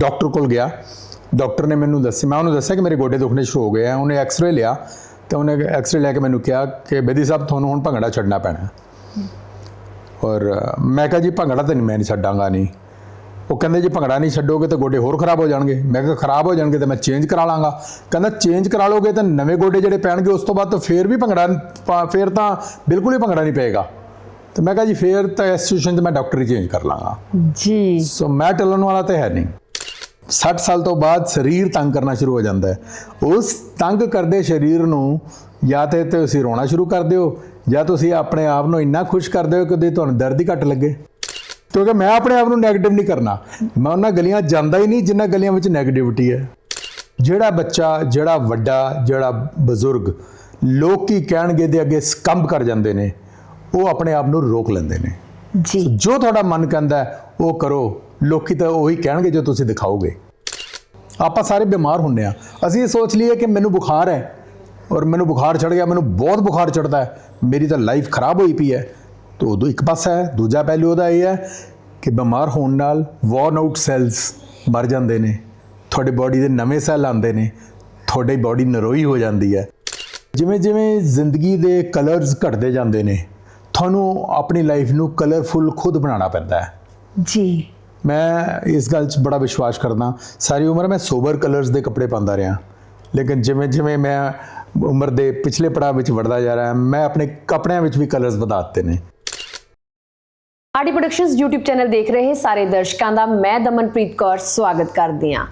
Doctor ਕੋਲ ਗਿਆ। Doctor ਨੇ ਮੈਨੂੰ ਦੱਸਿਆ ਮੈਂ ਉਹਨੂੰ ਦੱਸਿਆ ਕਿ ਮੇਰੇ ਗੋਡੇ ਦੁਖਣੇ ਸ਼ੁਰੂ ਹੋ ਗਏ ਆ। ਉਹਨੇ ਐਕਸ-ਰੇ ਲਿਆ ਤੇ ਉਹਨੇ ਐਕਸ-ਰੇ ਲੈ ਕੇ ਮੈਨੂੰ ਕਿਹਾ ਕਿ ਬੇਦੀ ਸਾਹਿਬ ਤੁਹਾਨੂੰ ਹੁਣ ਭੰਗੜਾ ਛੱਡਣਾ ਪੈਣਾ। ਔਰ ਮੈਂ ਕਿਹਾ ਜੀ ਭੰਗੜਾ ਤਾਂ ਨਹੀਂ ਮੈਂ ਨਹੀਂ ਛੱਡਾਂਗਾ ਨਹੀਂ ਉਹ ਕਹਿੰਦੇ ਜੀ ਭੰਗੜਾ ਨਹੀਂ ਛੱਡੋਗੇ ਤਾਂ ਗੋਡੇ ਹੋਰ ਖਰਾਬ ਹੋ ਜਾਣਗੇ। ਮੈਂ ਕਿਹਾ ਖਰਾਬ ਹੋ ਜਾਣਗੇ ਤਾਂ ਮੈਂ ਚੇਂਜ ਕਰਾ ਲਾਂਗਾ। ਕਹਿੰਦਾ ਚੇਂਜ ਕਰਾ ਲੋਗੇ ਤਾਂ ਨਵੇਂ ਗੋਡੇ ਜਿਹੜੇ ਪੈਣਗੇ ਉਸ ਤੋਂ ਬਾਅਦ ਤਾਂ ਫੇਰ ਵੀ ਭੰਗੜਾ ਫੇਰ ਤਾਂ ਬਿਲਕੁਲ ਹੀ ਭੰਗੜਾ ਨਹੀਂ ਪਏਗਾ। ਤੇ ਮੈਂ ਕਿਹਾ ਜੀ ਫੇਰ ਤਾਂ ਇਸ ਸਿਚੁਏਸ਼ਨ 'ਚ ਮੈਂ ਡਾਕਟਰ ਚੇਂਜ ਕਰ ਲਾਂਗਾ। ਜੀ। ਸੋ ਮੈਂ ਟਲਣ ਵਾਲਾ ਤੇ ਹੈ ਨਹੀਂ। 60 ਸਾਲ ਤੋਂ ਬਾਅਦ ਸਰੀਰ ਤੰਗ ਕਰਨਾ ਸ਼ੁਰੂ ਹੋ ਜਾਂਦਾ ਹੈ। ਉਸ ਤੰਗ ਕਰਦੇ ਸਰੀਰ ਨੂੰ ਜਾਂ ਤੇ ਤੁਸੀਂ ਰੋਣਾ ਸ਼ੁਰੂ ਕਰ ਦਿਓ ਜਾਂ ਤੁਸੀਂ ਆਪਣੇ ਆਪ ਨੂੰ ਇੰਨਾ ਖੁਸ਼ ਕਰ ਦਿਓ ਕਿ ਤੁਹਾਨੂੰ ਦਰਦ ਹੀ ਘੱਟ ਲੱਗੇ। ਕਿਉਂਕਿ ਮੈਂ ਆਪਣੇ ਆਪ ਨੂੰ 네ਗੇਟਿਵ ਨਹੀਂ ਕਰਨਾ। ਮੈਂ ਉਹਨਾਂ ਗਲੀਆਂ ਜਾਂਦਾ ਹੀ ਨਹੀਂ ਜਿੰਨਾ ਗਲੀਆਂ ਵਿੱਚ 네ਗੇਟਿਵਿਟੀ ਹੈ। ਜਿਹੜਾ ਬੱਚਾ ਜਿਹੜਾ ਵੱਡਾ ਜਿਹੜਾ ਬਜ਼ੁਰਗ ਲੋਕ ਕੀ ਕਹਿਣਗੇ ਦੇ ਅੱਗੇ ਸਕੰਬ ਕਰ ਜਾਂਦੇ ਨੇ ਉਹ ਆਪਣੇ ਆਪ ਨੂੰ ਰੋਕ ਲੈਂਦੇ ਨੇ। ਜੀ। ਜੋ ਤੁਹਾਡਾ ਮਨ ਕਹਿੰਦਾ ਉਹ ਕਰੋ। ਲੋਕੀ ਤਾਂ ਉਹੀ ਕਹਿਣਗੇ ਜੋ ਤੁਸੀਂ ਦਿਖਾਓਗੇ। ਆਪਾਂ ਸਾਰੇ ਬਿਮਾਰ ਹੁੰਨੇ ਆ ਅਸੀਂ ਇਹ ਸੋਚ ਲਈਏ ਕਿ ਮੈਨੂੰ ਬੁਖਾਰ ਹੈ ਔਰ ਮੈਨੂੰ ਬੁਖਾਰ ਚੜ ਗਿਆ, ਮੈਨੂੰ ਬਹੁਤ ਬੁਖਾਰ ਚੜਦਾ ਹੈ। ਮੇਰੀ ਤਾਂ ਲਾਈਫ ਖਰਾਬ ਹੋਈ ਪਈ ਹੈ। ਤਾਂ ਉਦੋਂ ਇੱਕ ਪਾਸਾ ਹੈ, ਦੂਜਾ ਪਹਿਲੂ ਉਹਦਾ ਇਹ ਹੈ ਕਿ ਬਿਮਾਰ ਹੋਣ ਨਾਲ ਵੌਰਨ ਆਊਟ ਸੈਲਸ ਮਰ ਜਾਂਦੇ ਨੇ। ਤੁਹਾਡੇ ਬਾਡੀ ਦੇ ਨਵੇਂ ਸੈੱਲ ਆਉਂਦੇ ਨੇ। ਤੁਹਾਡੀ ਬਾਡੀ ਨਰੋਈ ਹੋ ਜਾਂਦੀ ਹੈ। ਜਿਵੇਂ ਜਿਵੇਂ ਜ਼ਿੰਦਗੀ ਦੇ ਕਲਰਸ ਘਟਦੇ ਜਾਂਦੇ ਨੇ, ਤੁਹਾਨੂੰ ਆਪਣੀ ਲਾਈਫ ਨੂੰ ਕਲਰਫੁਲ ਖੁਦ ਬਣਾਉਣਾ ਪੈਂਦਾ ਹੈ। ਜੀ। ਮੈਂ ਇਸ ਗੱਲ 'ਚ ਬੜਾ ਵਿਸ਼ਵਾਸ ਕਰਦਾ, ਸਾਰੀ ਉਮਰ ਮੈਂ ਸੋਬਰ ਕਲਰਸ ਦੇ ਕੱਪੜੇ ਪਾਉਂਦਾ ਰਿਹਾ। ਲੇਕਿਨ ਜਿਵੇਂ ਜਿਵੇਂ ਮੈਂ ਉਮਰ ਦੇ ਪਿਛਲੇ ਪੜਾਅ ਵਿੱਚ ਵੜਦਾ ਜਾ ਰਿਹਾ, ਮੈਂ ਆਪਣੇ ਕੱਪੜਿਆਂ ਵਿੱਚ ਵੀ ਕਲਰਸ ਵਧਾ ਦਿੱਤੇ ਨੇ। ਆਡੀ ਪ੍ਰੋਡਕਸ਼ਨਸ YouTube ਚੈਨਲ ਦੇਖ ਰਹੇ ਸਾਰੇ ਦਰਸ਼ਕਾਂ ਦਾ ਮੈਂ ਦਮਨਪ੍ਰੀਤ ਕੌਰ ਸਵਾਗਤ ਕਰਦੀ ਹਾਂ।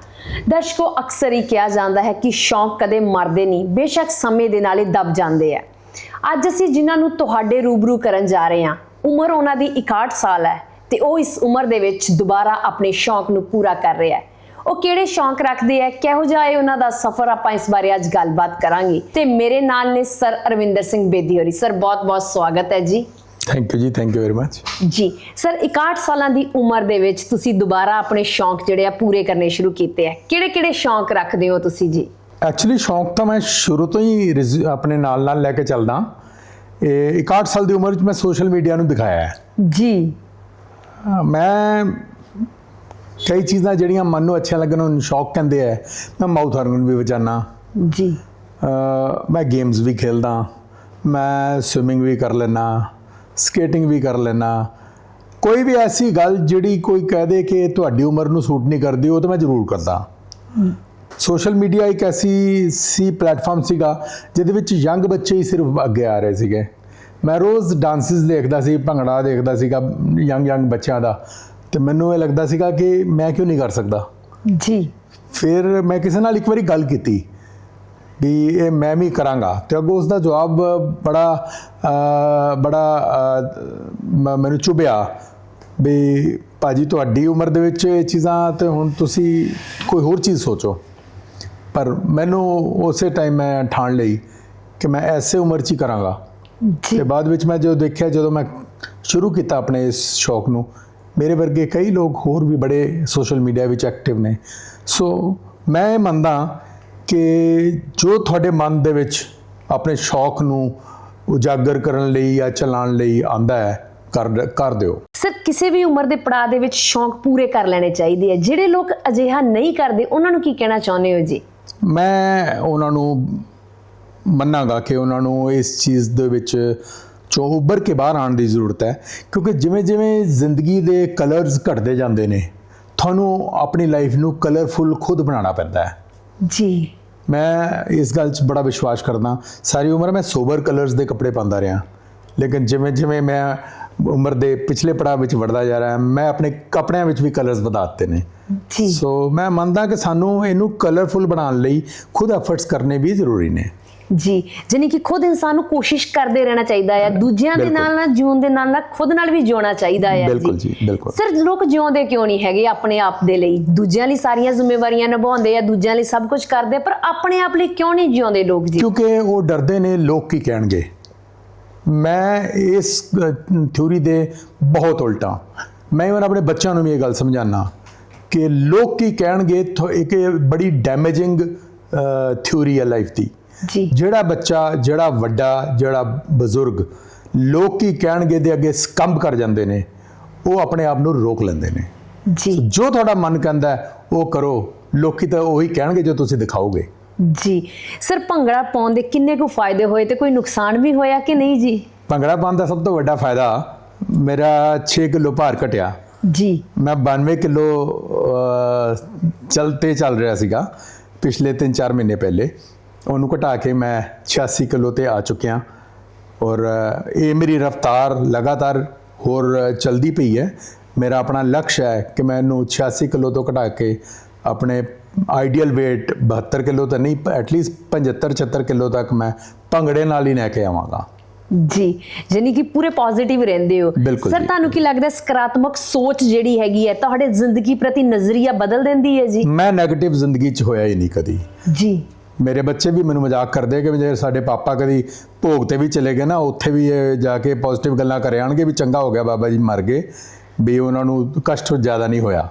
ਦਰਸ਼ਕੋ, ਅਕਸਰ ਹੀ ਕਿਹਾ ਜਾਂਦਾ ਹੈ ਕਿ ਸ਼ੌਂਕ ਕਦੇ ਮਰਦੇ ਨਹੀਂ, ਬੇਸ਼ੱਕ ਸਮੇਂ ਦੇ ਨਾਲ ਹੀ ਦਬ ਜਾਂਦੇ ਆ। ਅੱਜ ਅਸੀਂ ਜਿਨ੍ਹਾਂ ਨੂੰ ਤੁਹਾਡੇ ਰੂਬਰੂ ਕਰਨ ਜਾ ਰਹੇ ਹਾਂ, ਉਮਰ ਉਹਨਾਂ ਦੀ 61 ਸਾਲ ਹੈ। ਤੇ ਉਹ ਇਸ ਉਮਰ ਦੇ ਵਿੱਚ ਦੁਬਾਰਾ ਆਪਣੇ ਸ਼ੌਂਕ ਨੂੰ ਪੂਰਾ ਕਰ ਰਿਹਾ ਹੈ। ਉਹ ਕਿਹੜੇ ਸ਼ੌਂਕ ਰੱਖਦੇ ਆ ਕਿਹੋ ਜਿਹਾ ਹੈ ਉਹਨਾਂ ਦਾ ਸਫ਼ਰ ਆਪਾਂ ਇਸ ਬਾਰੇ ਅੱਜ ਗੱਲਬਾਤ ਕਰਾਂਗੇ। ਤੇ ਮੇਰੇ ਨਾਲ ਨੇ ਸਰ ਅਰਵਿੰਦਰ ਸਿੰਘ ਬੇਦੀ ਹੋਰੀ। ਸਰ ਬਹੁਤ ਬਹੁਤ ਸਵਾਗਤ ਹੈ ਜੀ। ਥੈਂਕ ਯੂ ਜੀ ਥੈਂਕ ਯੂ ਵੈਰੀ ਮਚ ਜੀ ਸਰ 61 ਸਾਲਾਂ ਦੀ ਉਮਰ ਦੇ ਵਿੱਚ ਤੁਸੀਂ ਦੁਬਾਰਾ ਆਪਣੇ ਸ਼ੌਂਕ ਜਿਹੜੇ ਆ ਪੂਰੇ ਕਰਨੇ ਸ਼ੁਰੂ ਕੀਤੇ ਆ ਕਿਹੜੇ ਕਿਹੜੇ ਸ਼ੌਂਕ ਰੱਖਦੇ ਹੋ ਤੁਸੀਂ ਜੀ? ਐਕਚੁਅਲੀ ਸ਼ੌਂਕ ਤਾਂ ਮੈਂ ਸ਼ੁਰੂ ਤੋਂ ਹੀ ਆਪਣੇ ਨਾਲ ਨਾਲ ਲੈ ਕੇ ਚੱਲਦਾ। ਇਹ 61 ਸਾਲ ਦੀ ਉਮਰ ਵਿੱਚ ਮੈਂ ਸੋਸ਼ਲ ਮੀਡੀਆ ਨੂੰ ਦਿਖਾਇਆ ਹੈ। ਜੀ। ਮੈਂ ਕਈ ਚੀਜ਼ਾਂ ਜਿਹੜੀਆਂ ਮਨ ਨੂੰ ਅੱਛੀਆਂ ਲੱਗਣ ਨੂੰ ਸ਼ੌਕ ਕਹਿੰਦੇ ਆ। ਮੈਂ ਮਾਊਥ ਹਾਰਮੋਨ ਵੀ ਵਜਾਨਾ। ਜੀ। ਮੈਂ ਗੇਮਸ ਵੀ ਖੇਲਦਾ। ਮੈਂ ਸਵਿਮਿੰਗ ਵੀ ਕਰ ਲੈਣਾ ਸਕੇਟਿੰਗ ਵੀ ਕਰ ਲੈਣਾ ਕੋਈ ਵੀ ਐਸੀ ਗੱਲ ਜਿਹੜੀ ਕੋਈ ਕਹਿ ਦੇ ਕਿ ਤੁਹਾਡੀ ਉਮਰ ਨੂੰ ਸੂਟ ਨਹੀਂ ਕਰਦੀ ਉਹ ਤਾਂ ਮੈਂ ਜ਼ਰੂਰ ਕਰਦਾ। ਸੋਸ਼ਲ ਮੀਡੀਆ ਇੱਕ ਐਸੀ ਸੀ ਪਲੇਟਫਾਰਮ ਸੀਗਾ ਜਿਹਦੇ ਵਿੱਚ ਯੰਗ ਬੱਚੇ ਹੀ ਸਿਰਫ ਅੱਗੇ ਆ ਰਹੇ ਸੀਗੇ। ਮੈਂ ਰੋਜ਼ ਡਾਂਸਿਸ ਦੇਖਦਾ ਸੀ ਭੰਗੜਾ ਦੇਖਦਾ ਸੀਗਾ ਯੰਗ ਯੰਗ ਬੱਚਿਆਂ ਦਾ। ਤੇ ਮੈਨੂੰ ਇਹ ਲੱਗਦਾ ਸੀਗਾ ਕਿ ਮੈਂ ਕਿਉਂ ਨਹੀਂ ਕਰ ਸਕਦਾ? ਜੀ। ਫਿਰ ਮੈਂ ਕਿਸੇ ਨਾਲ ਇੱਕ ਵਾਰੀ ਗੱਲ ਕੀਤੀ ਵੀ ਇਹ ਮੈਂ ਵੀ ਕਰਾਂਗਾ। ਤੇ ਅੱਗੋਂ ਉਸ ਦਾ ਜਵਾਬ ਬੜਾ ਬੜਾ ਮੈਨੂੰ ਚੁਭਿਆ ਵੀ ਭਾਜੀ ਤੁਹਾਡੀ ਉਮਰ ਦੇ ਵਿੱਚ ਇਹ ਚੀਜ਼ਾਂ ਤੇ ਹੁਣ ਤੁਸੀਂ ਕੋਈ ਹੋਰ ਚੀਜ਼ ਸੋਚੋ। ਪਰ ਮੈਨੂੰ ਉਸੇ ਟਾਈਮ ਮੈਂ ਠਾਣ ਲਈ ਕਿ ਮੈਂ ਐਸੇ ਉਮਰ 'ਚ ਹੀ ਕਰਾਂਗਾ। ਤੇ ਬਾਅਦ ਵਿੱਚ ਮੈਂ ਜਦੋਂ ਦੇਖਿਆ ਜਦੋਂ ਮੈਂ ਸ਼ੁਰੂ ਕੀਤਾ ਆਪਣੇ ਇਸ ਸ਼ੌਕ ਨੂੰ ਮੇਰੇ ਵਰਗੇ ਕਈ ਲੋਕ ਹੋਰ ਵੀ ਬੜੇ ਸੋਸ਼ਲ ਮੀਡੀਆ ਵਿੱਚ ਐਕਟਿਵ ਨੇ। ਸੋ ਮੈਂ ਇਹ ਮੰਨਦਾ ਕਿ ਜੋ ਤੁਹਾਡੇ ਮਨ ਦੇ ਵਿੱਚ ਆਪਣੇ ਸ਼ੌਕ ਨੂੰ ਉਜਾਗਰ ਕਰਨ ਲਈ ਜਾਂ ਚਲਾਉਣ ਲਈ ਆਂਦਾ ਹੈ ਕਰ ਕਰ ਦਿਓ। ਸਰ ਕਿਸੇ ਵੀ ਉਮਰ ਦੇ ਪੜਾਅ ਦੇ ਵਿੱਚ ਸ਼ੌਂਕ ਪੂਰੇ ਕਰ ਲੈਣੇ ਚਾਹੀਦੇ ਆ। ਜਿਹੜੇ ਲੋਕ ਅਜਿਹਾ ਨਹੀਂ ਕਰਦੇ ਉਹਨਾਂ ਨੂੰ ਕੀ ਕਹਿਣਾ ਚਾਹੁੰਦੇ ਹੋ ਜੀ? ਮੈਂ ਉਹਨਾਂ ਨੂੰ ਮੰਨਾਂਗਾ ਕਿ ਉਹਨਾਂ ਨੂੰ ਇਸ ਚੀਜ਼ ਦੇ ਵਿੱਚ ਚੋਂ ਉੱਭਰ ਕੇ ਬਾਹਰ ਆਉਣ ਦੀ ਜ਼ਰੂਰਤ ਹੈ ਕਿਉਂਕਿ ਜਿਵੇਂ ਜਿਵੇਂ ਜ਼ਿੰਦਗੀ ਦੇ ਕਲਰਸ ਘਟਦੇ ਜਾਂਦੇ ਨੇ ਤੁਹਾਨੂੰ ਆਪਣੀ ਲਾਈਫ ਨੂੰ ਕਲਰਫੁਲ ਖੁਦ ਬਣਾਉਣਾ ਪੈਂਦਾ ਹੈ। ਜੀ। ਮੈਂ ਇਸ ਗੱਲ 'ਚ ਬੜਾ ਵਿਸ਼ਵਾਸ ਕਰਦਾ ਸਾਰੀ ਉਮਰ ਮੈਂ ਸੋਬਰ ਕਲਰਸ ਦੇ ਕੱਪੜੇ ਪਾਉਂਦਾ ਰਿਹਾ ਲੇਕਿਨ ਜਿਵੇਂ ਜਿਵੇਂ ਮੈਂ ਉਮਰ ਦੇ ਪਿਛਲੇ ਪੜਾਅ ਵਿੱਚ ਵੜਦਾ ਜਾ ਰਿਹਾ ਮੈਂ ਆਪਣੇ ਕੱਪੜਿਆਂ ਵਿੱਚ ਵੀ ਕਲਰਸ ਵਧਾ ਦਿੱਤੇ ਨੇ। ਜੀ। ਸੋ ਮੈਂ ਮੰਨਦਾ ਕਿ ਸਾਨੂੰ ਇਹਨੂੰ ਕਲਰਫੁਲ ਬਣਾਉਣ ਲਈ ਖੁਦ ਐਫਰਟਸ ਕਰਨੇ ਵੀ ਜ਼ਰੂਰੀ ਨੇ। ਜੀ ਜਾਨੀ ਕਿ ਖੁਦ ਇਨਸਾਨ ਨੂੰ ਕੋਸ਼ਿਸ਼ ਕਰਦੇ ਰਹਿਣਾ ਚਾਹੀਦਾ ਹੈ ਦੂਜਿਆਂ ਦੇ। ਨਾਲ ਨਾਲ ਜਿਉਣ ਦੇ ਨਾਲ ਨਾਲ ਖੁਦ ਨਾਲ ਵੀ ਜਿਉਣਾ ਚਾਹੀਦਾ ਹੈ ਬਿਲਕੁਲ ਜੀ, ਬਿਲਕੁਲ। ਸਰ ਲੋਕ ਜਿਉਂਦੇ ਕਿਉਂ ਨਹੀਂ ਹੈਗੇ ਆਪਣੇ ਆਪ ਦੇ ਲਈ? ਦੂਜਿਆਂ ਲਈ ਸਾਰੀਆਂ ਜ਼ਿੰਮੇਵਾਰੀਆਂ ਨਿਭਾਉਂਦੇ ਆ ਦੂਜਿਆਂ ਲਈ ਸਭ ਕੁਝ ਕਰਦੇ ਪਰ ਆਪਣੇ ਆਪ ਲਈ ਕਿਉਂ ਨਹੀਂ ਜਿਉਂਦੇ ਲੋਕ ਜੀ? ਕਿਉਂਕਿ ਉਹ ਡਰਦੇ ਨੇ ਲੋਕ ਕੀ ਕਹਿਣਗੇ? ਮੈਂ ਇਸ ਥਿਊਰੀ ਦੇ ਬਹੁਤ ਉਲਟਾ। ਮੈਂ even ਆਪਣੇ ਬੱਚਿਆਂ ਨੂੰ ਵੀ ਇਹ ਗੱਲ ਸਮਝਾਉਣਾ ਕਿ ਲੋਕ ਕੀ ਕਹਿਣਗੇ ਇੱਕ ਬੜੀ ਡੈਮੇਜਿੰਗ ਥਿਊਰੀ ਹੈ ਲਾਈਫ ਦੀ। ਜਿਹੜਾ ਬੱਚਾ ਜਿਹੜਾ ਵੱਡਾ ਜਿਹੜਾ ਬਜ਼ੁਰਗ ਲੋਕ ਕਹਿਣਗੇ ਦੇ ਅੱਗੇ ਸਕੰਬ ਕਰ ਜਾਂਦੇ ਨੇ ਉਹ ਆਪਣੇ ਆਪ ਨੂੰ ਰੋਕ ਲੈਂਦੇ ਨੇ। ਜੀ। ਜੋ ਤੁਹਾਡਾ ਮਨ ਕਹਿੰਦਾ ਉਹ ਕਰੋ। ਲੋਕੀ ਤਾਂ ਉਹੀ ਕਹਿਣਗੇ ਜੋ ਤੁਸੀਂ ਦਿਖਾਓਗੇ। ਜੀ। ਸਰ ਭੰਗੜਾ ਪਾਉਣ ਦੇ ਕਿੰਨੇ ਕੁ ਫਾਇਦੇ ਹੋਏ ਤੇ ਕੋਈ ਨੁਕਸਾਨ ਵੀ ਹੋਇਆ ਕਿ ਨਹੀਂ ਜੀ? ਭੰਗੜਾ ਪਾਉਣ ਦਾ ਸਭ ਤੋਂ ਵੱਡਾ ਫਾਇਦਾ ਮੇਰਾ 6 ਕਿਲੋ ਭਾਰ ਘਟਿਆ। ਜੀ। ਮੈਂ 92 ਕਿਲੋ ਚਲਤੇ ਚੱਲ ਰਿਹਾ ਸੀਗਾ ਪਿਛਲੇ 3-4 ਮਹੀਨੇ ਪਹਿਲੇ। ਉਹਨੂੰ ਘਟਾ ਕੇ ਮੈਂ 86 ਕਿਲੋ ਤੇ ਆ ਚੁੱਕਿਆ। ਔਰ ਇਹ ਮੇਰੀ ਰਫ਼ਤਾਰ ਲਗਾਤਾਰ ਹੋਰ ਚਲਦੀ ਪਈ ਹੈ। ਮੇਰਾ ਆਪਣਾ ਲਕਸ਼ ਹੈ ਕਿ ਮੈਂ ਇਹਨੂੰ 86 ਕਿਲੋ ਤੋਂ ਘਟਾ ਕੇ ਆਪਣੇ ਆਈਡੀਅਲ weight 72 ਕਿਲੋ ਤਾਂ ਨਹੀਂ ਐਟਲੀਸਟ 75 76 ਕਿਲੋ ਤੱਕ ਮੈਂ ਭੰਗੜੇ ਨਾਲ ਹੀ ਲੈ ਕੇ ਆਵਾਂਗਾ। ਜੀ ਯਾਨੀ ਕਿ ਪੂਰੇ ਪੋਜ਼ਿਟਿਵ ਰਹਿੰਦੇ ਹੋ। ਸਰ। ਤੁਹਾਨੂੰ ਕੀ ਲੱਗਦਾ ਸਕਾਰਾਤਮਕ ਸੋਚ ਜਿਹੜੀ ਹੈਗੀ ਹੈ ਤੁਹਾਡੇ ਜ਼ਿੰਦਗੀ ਪ੍ਰਤੀ ਨਜ਼ਰੀਆ ਬਦਲ ਦਿੰਦੀ ਹੈ ਜੀ? ਮੈਂ 네ਗੇਟਿਵ ਜ਼ਿੰਦਗੀ 'ਚ ਹੋਇਆ ਹੀ ਨਹੀਂ ਕਦੀ। ਜੀ। ਮੇਰੇ ਬੱਚੇ ਵੀ ਮੈਨੂੰ ਮਜ਼ਾਕ ਕਰਦੇ ਕਿ ਜੇ ਸਾਡੇ ਪਾਪਾ ਕਦੀ ਭੋਗ ਤੇ ਵੀ ਚਲੇ ਗਏ ਨਾ, ਉੱਥੇ ਵੀ ਇਹ ਜਾ ਕੇ ਪੋਜ਼ਿਟਿਵ ਗੱਲਾਂ ਕਰ ਆਣਗੇ ਵੀ ਚੰਗਾ ਹੋ ਗਿਆ ਬਾਬਾ ਜੀ, ਮਰ ਗਏ। ਵੀ ਉਹਨਾਂ ਨੂੰ ਕਸ਼ਟ ਜ਼ਿਆਦਾ ਨਹੀਂ ਹੋਇਆ।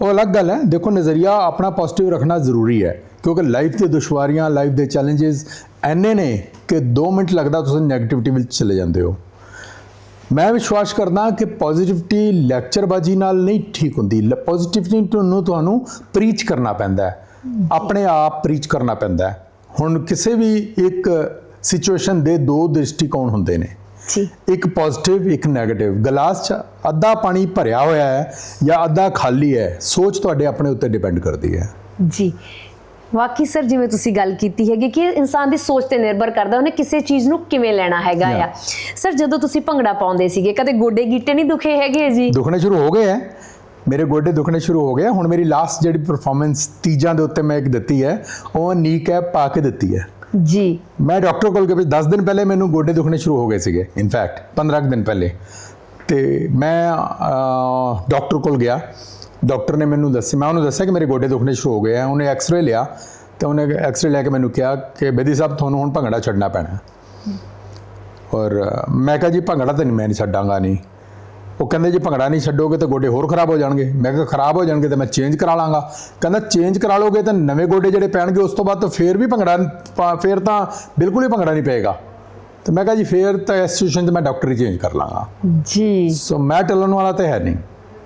ਉਹ ਅਲੱਗ ਗੱਲ ਹੈ, ਦੇਖੋ ਨਜ਼ਰੀਆ ਆਪਣਾ ਪੋਜ਼ਿਟਿਵ ਰੱਖਣਾ ਜ਼ਰੂਰੀ ਹੈ, ਕਿਉਂਕਿ ਲਾਈਫ ਦੀ ਦੁਸ਼ਵਾਰੀਆਂ ਲਾਈਫ ਦੇ ਚੈਲੰਜਸ ਐਨੇ ਨੇ ਕਿ 2 ਮਿੰਟ ਲੱਗਦਾ ਤੁਸੀਂ 네ਗੇਟਿਵਿਟੀ ਵਿੱਚ ਚਲੇ ਜਾਂਦੇ ਹੋ। ਮੈਂ ਵਿਸ਼ਵਾਸ ਕਰਦਾ ਕਿ ਪੋਜ਼ਿਟਿਵਿਟੀ ਲੈਕਚਰਬਾਜੀ ਨਾਲ ਨਹੀਂ ਠੀਕ ਹੁੰਦੀ। ਪੋਜ਼ਿਟਿਵਿਟੀ ਨੂੰ ਤੁਹਾਨੂੰ ਪ੍ਰੀਚ ਕਰਨਾ ਪੈਂਦਾ ਹੈ। ਆਪਣੇ ਆਪ ਪ੍ਰੀਚ ਕਰਨਾ ਪੈਂਦਾ ਹੈ। ਹੁਣ ਕਿਸੇ ਵੀ ਇੱਕ ਸਿਚੁਏਸ਼ਨ ਦੇ ਦੋ ਦ੍ਰਿਸ਼ਟੀਕੋਣ ਹੁੰਦੇ ਨੇ। ਜੀ। ਇੱਕ ਪੋਜ਼ਿਟਿਵ ਇੱਕ 네ਗੇਟਿਵ ਗਲਾਸ 'ਚ ਅੱਧਾ ਪਾਣੀ ਭਰਿਆ ਹੋਇਆ ਹੈ ਜਾਂ ਅੱਧਾ ਖਾਲੀ ਹੈ ਸੋਚ ਤੁਹਾਡੇ ਆਪਣੇ ਉੱਤੇ ਡਿਪੈਂਡ ਕਰਦੀ ਹੈ। ਜੀ। ਵਾਕਈ ਸਰ ਜਿਵੇਂ ਤੁਸੀਂ ਗੱਲ ਕੀਤੀ ਹੈਗੀ ਕਿ ਇਨਸਾਨ ਦੀ ਸੋਚ ਤੇ ਨਿਰਭਰ ਕਰਦਾ ਉਹਨੇ ਕਿਸੇ ਚੀਜ਼ ਨੂੰ ਕਿਵੇਂ ਲੈਣਾ ਹੈਗਾ ਆ. ਸਰ ਜਦੋਂ ਤੁਸੀਂ ਭੰਗੜਾ ਪਾਉਂਦੇ ਸੀਗੇ ਕਦੇ ਗੋਡੇ ਗੀਟੇ ਨਹੀਂ ਦੁਖੇ ਹੈਗੇ ਜੀ? ਦੁਖਣੇ ਸ਼ੁਰੂ ਹੋ ਗਏ ਹੈ। ਮੇਰੇ ਗੋਡੇ ਦੁਖਣੇ ਸ਼ੁਰੂ ਹੋ ਗਏ। ਹੁਣ ਮੇਰੀ ਲਾਸਟ ਜਿਹੜੀ ਪਰਫਾਰਮੈਂਸ ਤੀਜਾਂ ਦੇ ਉੱਤੇ ਮੈਂ ਇੱਕ ਦਿੱਤੀ ਹੈ ਉਹ ਨੀ ਕੈਪ ਪਾ ਕੇ ਦਿੱਤੀ ਹੈ। ਜੀ। ਮੈਂ ਡਾਕਟਰ ਕੋਲ ਗਏ 10 ਦਿਨ ਪਹਿਲੇ ਮੈਨੂੰ ਗੋਡੇ ਦੁਖਣੇ ਸ਼ੁਰੂ ਹੋ ਗਏ ਸੀਗੇ ਇਨਫੈਕਟ 15 ਕੁ ਦਿਨ ਪਹਿਲੇ। ਤੇ ਮੈਂ ਡਾਕਟਰ ਕੋਲ ਗਿਆ। ਡਾਕਟਰ ਨੇ ਮੈਨੂੰ ਦੱਸਿਆ ਮੈਂ ਉਹਨੂੰ ਦੱਸਿਆ ਕਿ ਮੇਰੇ ਗੋਡੇ ਦੁਖਣੇ ਸ਼ੁਰੂ ਹੋ ਗਏ ਆ। ਉਹਨੇ ਐਕਸ-ਰੇ ਲਿਆ ਤੇ ਉਹਨੇ ਐਕਸ-ਰੇ ਲੈ ਕੇ ਮੈਨੂੰ ਕਿਹਾ ਕਿ ਬੇਦੀ ਸਾਹਿਬ ਤੁਹਾਨੂੰ ਹੁਣ ਭੰਗੜਾ ਛੱਡਣਾ ਪੈਣਾ। ਔਰ ਮੈਂ ਕਿਹਾ ਜੀ ਭੰਗੜਾ ਤਾਂ ਨਹੀਂ ਮੈਂ ਨਹੀਂ ਛੱਡਾਂਗਾ ਨਹੀਂ। ਉਹ ਕਹਿੰਦੇ ਜੇ ਭੰਗੜਾ ਨਹੀਂ ਛੱਡੋਗੇ ਤਾਂ ਗੋਡੇ ਹੋਰ ਖਰਾਬ ਹੋ ਜਾਣਗੇ। ਮੈਂ ਕਿਹਾ ਖਰਾਬ ਹੋ ਜਾਣਗੇ ਤਾਂ ਮੈਂ ਚੇਂਜ ਕਰਾ ਲਾਂਗਾ। ਕਹਿੰਦਾ ਚੇਂਜ ਕਰਾ ਲੋਗੇ ਤਾਂ ਨਵੇਂ ਗੋਡੇ ਜਿਹੜੇ ਪੈਣਗੇ ਉਸ ਤੋਂ ਬਾਅਦ ਤਾਂ ਫੇਰ ਵੀ ਭੰਗੜਾ ਫੇਰ ਤਾਂ ਬਿਲਕੁਲ ਹੀ ਭੰਗੜਾ ਨਹੀਂ ਪਏਗਾ। ਤੇ ਮੈਂ ਕਿਹਾ ਜੀ ਫੇਰ ਤਾਂ ਇਸ ਸਿਚੁਏਸ਼ਨ 'ਚ ਮੈਂ ਡਾਕਟਰ ਹੀ ਚੇਂਜ ਕਰ ਲਾਂਗਾ। ਜੀ। ਸੋ ਮੈਂ ਟਲਣ ਵਾਲਾ ਤਾਂ ਹੈ ਨਹੀਂ।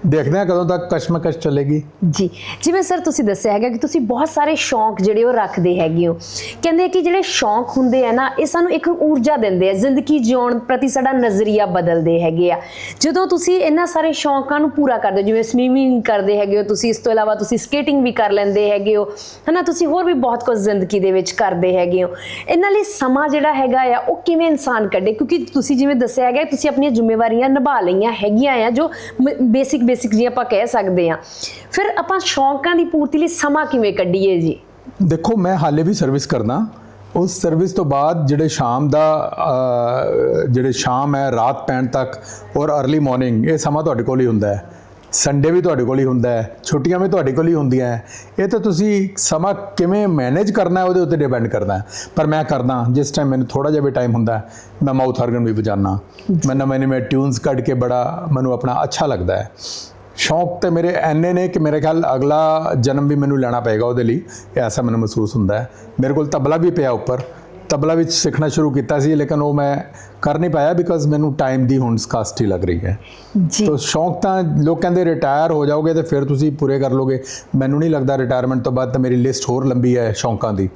ਦੇਖਦੇ ਹਾਂ ਕਦੋਂ ਤੱਕ ਕਸ਼ਮਕਸ਼ ਚੱਲੇਗੀ। ਜੀ, ਜਿਵੇਂ ਸਰ ਤੁਸੀਂ ਦੱਸਿਆ ਹੈਗਾ ਕਿ ਤੁਸੀਂ ਬਹੁਤ ਸਾਰੇ ਸ਼ੌਂਕ ਜਿਹੜੇ ਉਹ ਰੱਖਦੇ ਹੈਗੇ ਹੋ। ਕਹਿੰਦੇ ਆ ਕਿ ਜਿਹੜੇ ਸ਼ੌਂਕ ਹੁੰਦੇ ਆ ਨਾ, ਇਹ ਸਾਨੂੰ ਇੱਕ ਊਰਜਾ ਦਿੰਦੇ ਆ, ਜ਼ਿੰਦਗੀ ਜਿਉਣ ਪ੍ਰਤੀ ਸਾਡਾ ਨਜ਼ਰੀਆ ਬਦਲਦੇ ਹੈਗੇ ਆ। ਜਦੋਂ ਤੁਸੀਂ ਇਹਨਾਂ ਸਾਰੇ ਸ਼ੌਂਕਾਂ ਨੂੰ ਪੂਰਾ ਕਰਦੇ ਹੋ, ਜਿਵੇਂ ਸਵੀਮਿੰਗ ਕਰਦੇ ਹੈਗੇ ਹੋ ਤੁਸੀਂ, ਇਸ ਤੋਂ ਇਲਾਵਾ ਤੁਸੀਂ ਸਕੇਟਿੰਗ ਵੀ ਕਰ ਲੈਂਦੇ ਹੈਗੇ ਹੋ, ਹਨਾ? ਤੁਸੀਂ ਹੋਰ ਵੀ ਬਹੁਤ ਕੁਝ ਜ਼ਿੰਦਗੀ ਦੇ ਵਿੱਚ ਕਰਦੇ ਹੈਗੇ ਹੋ। ਇਹਨਾਂ ਲਈ ਸਮਾਂ ਜਿਹੜਾ ਹੈਗਾ ਆ, ਉਹ ਕਿਵੇਂ ਇਨਸਾਨ ਕੱਢੇ? ਕਿਉਂਕਿ ਤੁਸੀਂ ਜਿਵੇਂ ਦੱਸਿਆ ਹੈਗਾ, ਤੁਸੀਂ ਆਪਣੀਆਂ ਜ਼ਿੰਮੇਵਾਰੀਆਂ ਨਿਭਾ ਲਈਆਂ ਹੈਗੀਆਂ ਆ, ਜੋ ਬੇਸਿਕ ਬੇਸਿਕ ਜੀ ਆਪਾਂ ਕਹਿ ਸਕਦੇ ਆ ਫਿਰ ਆਪਾਂ ਸ਼ੌਂਕਾਂ ਦੀ ਪੂਰਤੀ ਲਈ ਸਮਾਂ ਕਿਵੇਂ ਕੱਢੀਏ ਜੀ? ਦੇਖੋ, ਮੈਂ ਹਾਲੇ ਵੀ ਸਰਵਿਸ ਕਰਦਾ। ਉਸ ਸਰਵਿਸ ਤੋਂ ਬਾਅਦ ਜਿਹੜੇ ਸ਼ਾਮ ਦਾ ਜਿਹੜੇ ਸ਼ਾਮ ਹੈ, ਰਾਤ ਪੈਣ ਤੱਕ ਔਰ अर्ਲੀ ਮਾਰਨਿੰਗ ਇਹ ਸਮਾਂ ਤੁਹਾਡੇ ਕੋਲ ਹੀ ਹੁੰਦਾ ਹੈ। ਸੰਡੇ ਵੀ ਤੁਹਾਡੇ ਕੋਲ ਹੀ ਹੁੰਦਾ ਹੈ, ਛੁੱਟੀਆਂ ਵੀ ਤੁਹਾਡੇ ਕੋਲ ਹੀ ਹੁੰਦੀਆਂ ਇਹ ਤਾਂ ਤੁਸੀਂ ਸਮਾਂ ਕਿਵੇਂ ਮੈਨੇਜ ਕਰਨਾ ਹੈ, ਉਹਦੇ ਉੱਤੇ ਡਿਪੈਂਡ ਕਰਦਾ ਪਰ ਮੈਂ ਕਰਦਾ, ਜਿਸ ਟਾਈਮ ਮੈਨੂੰ ਥੋੜਾ ਜਿਹਾ ਵੀ ਟਾਈਮ ਹੁੰਦਾ ਮੈਂ ਮਾਊਥ ਆਰਗਨ ਵੀ ਵਜਾਨਾ। ਮੈਂ ਨਵੇਂ ਨਵੇਂ ਟਿਊਨਸ ਕੱਢ ਕੇ ਬੜਾ ਮੈਨੂੰ ਆਪਣਾ ਅੱਛਾ ਲੱਗਦਾ ਹੈ। ਸ਼ੌਂਕ ਤੇ ਮੇਰੇ ਐਨੇ ਨੇ ਕਿ ਮੇਰੇ ਖਿਆਲ ਅਗਲਾ ਜਨਮ ਵੀ ਮੈਨੂੰ ਲੈਣਾ ਪਏਗਾ ਉਹਦੇ ਲਈ, ਇਹ ਐਸਾ ਮੈਨੂੰ ਮਹਿਸੂਸ ਹੁੰਦਾ ਹੈ। ਮੇਰੇ ਕੋਲ ਤਬਲਾ ਵੀ ਪਿਆ ਉੱਪਰ ਤਬਲਾ ਵਿੱਚ ਸਿੱਖਣਾ ਸ਼ੁਰੂ ਕੀਤਾ ਸੀ ਲੇਕਿਨ ਉਹ ਮੈਂ ਕਰ ਨਹੀਂ ਪਾਇਆ ਬਿਕਾਜ਼ ਮੈਨੂੰ ਟਾਈਮ ਦੀ ਹੁਣ ਸਕਾਸਟੀ ਲੱਗ ਰਹੀ ਹੈ। ਜੀ। ਤੋ ਸ਼ੌਂਕ ਤਾਂ ਲੋਕ ਕਹਿੰਦੇ ਰਿਟਾਇਰ ਹੋ ਜਾਓਗੇ ਤੇ ਫਿਰ ਤੁਸੀਂ ਪੂਰੇ ਕਰ ਲੋਗੇ। ਮੈਨੂੰ ਨਹੀਂ ਲੱਗਦਾ ਰਿਟਾਇਰਮੈਂਟ ਤੋਂ ਬਾਅਦ ਤਾਂ ਮੇਰੀ ਲਿਸਟ ਹੋਰ ਲੰਬੀ ਹੈ ਸ਼ੌਂਕਾਂ ਦੀ।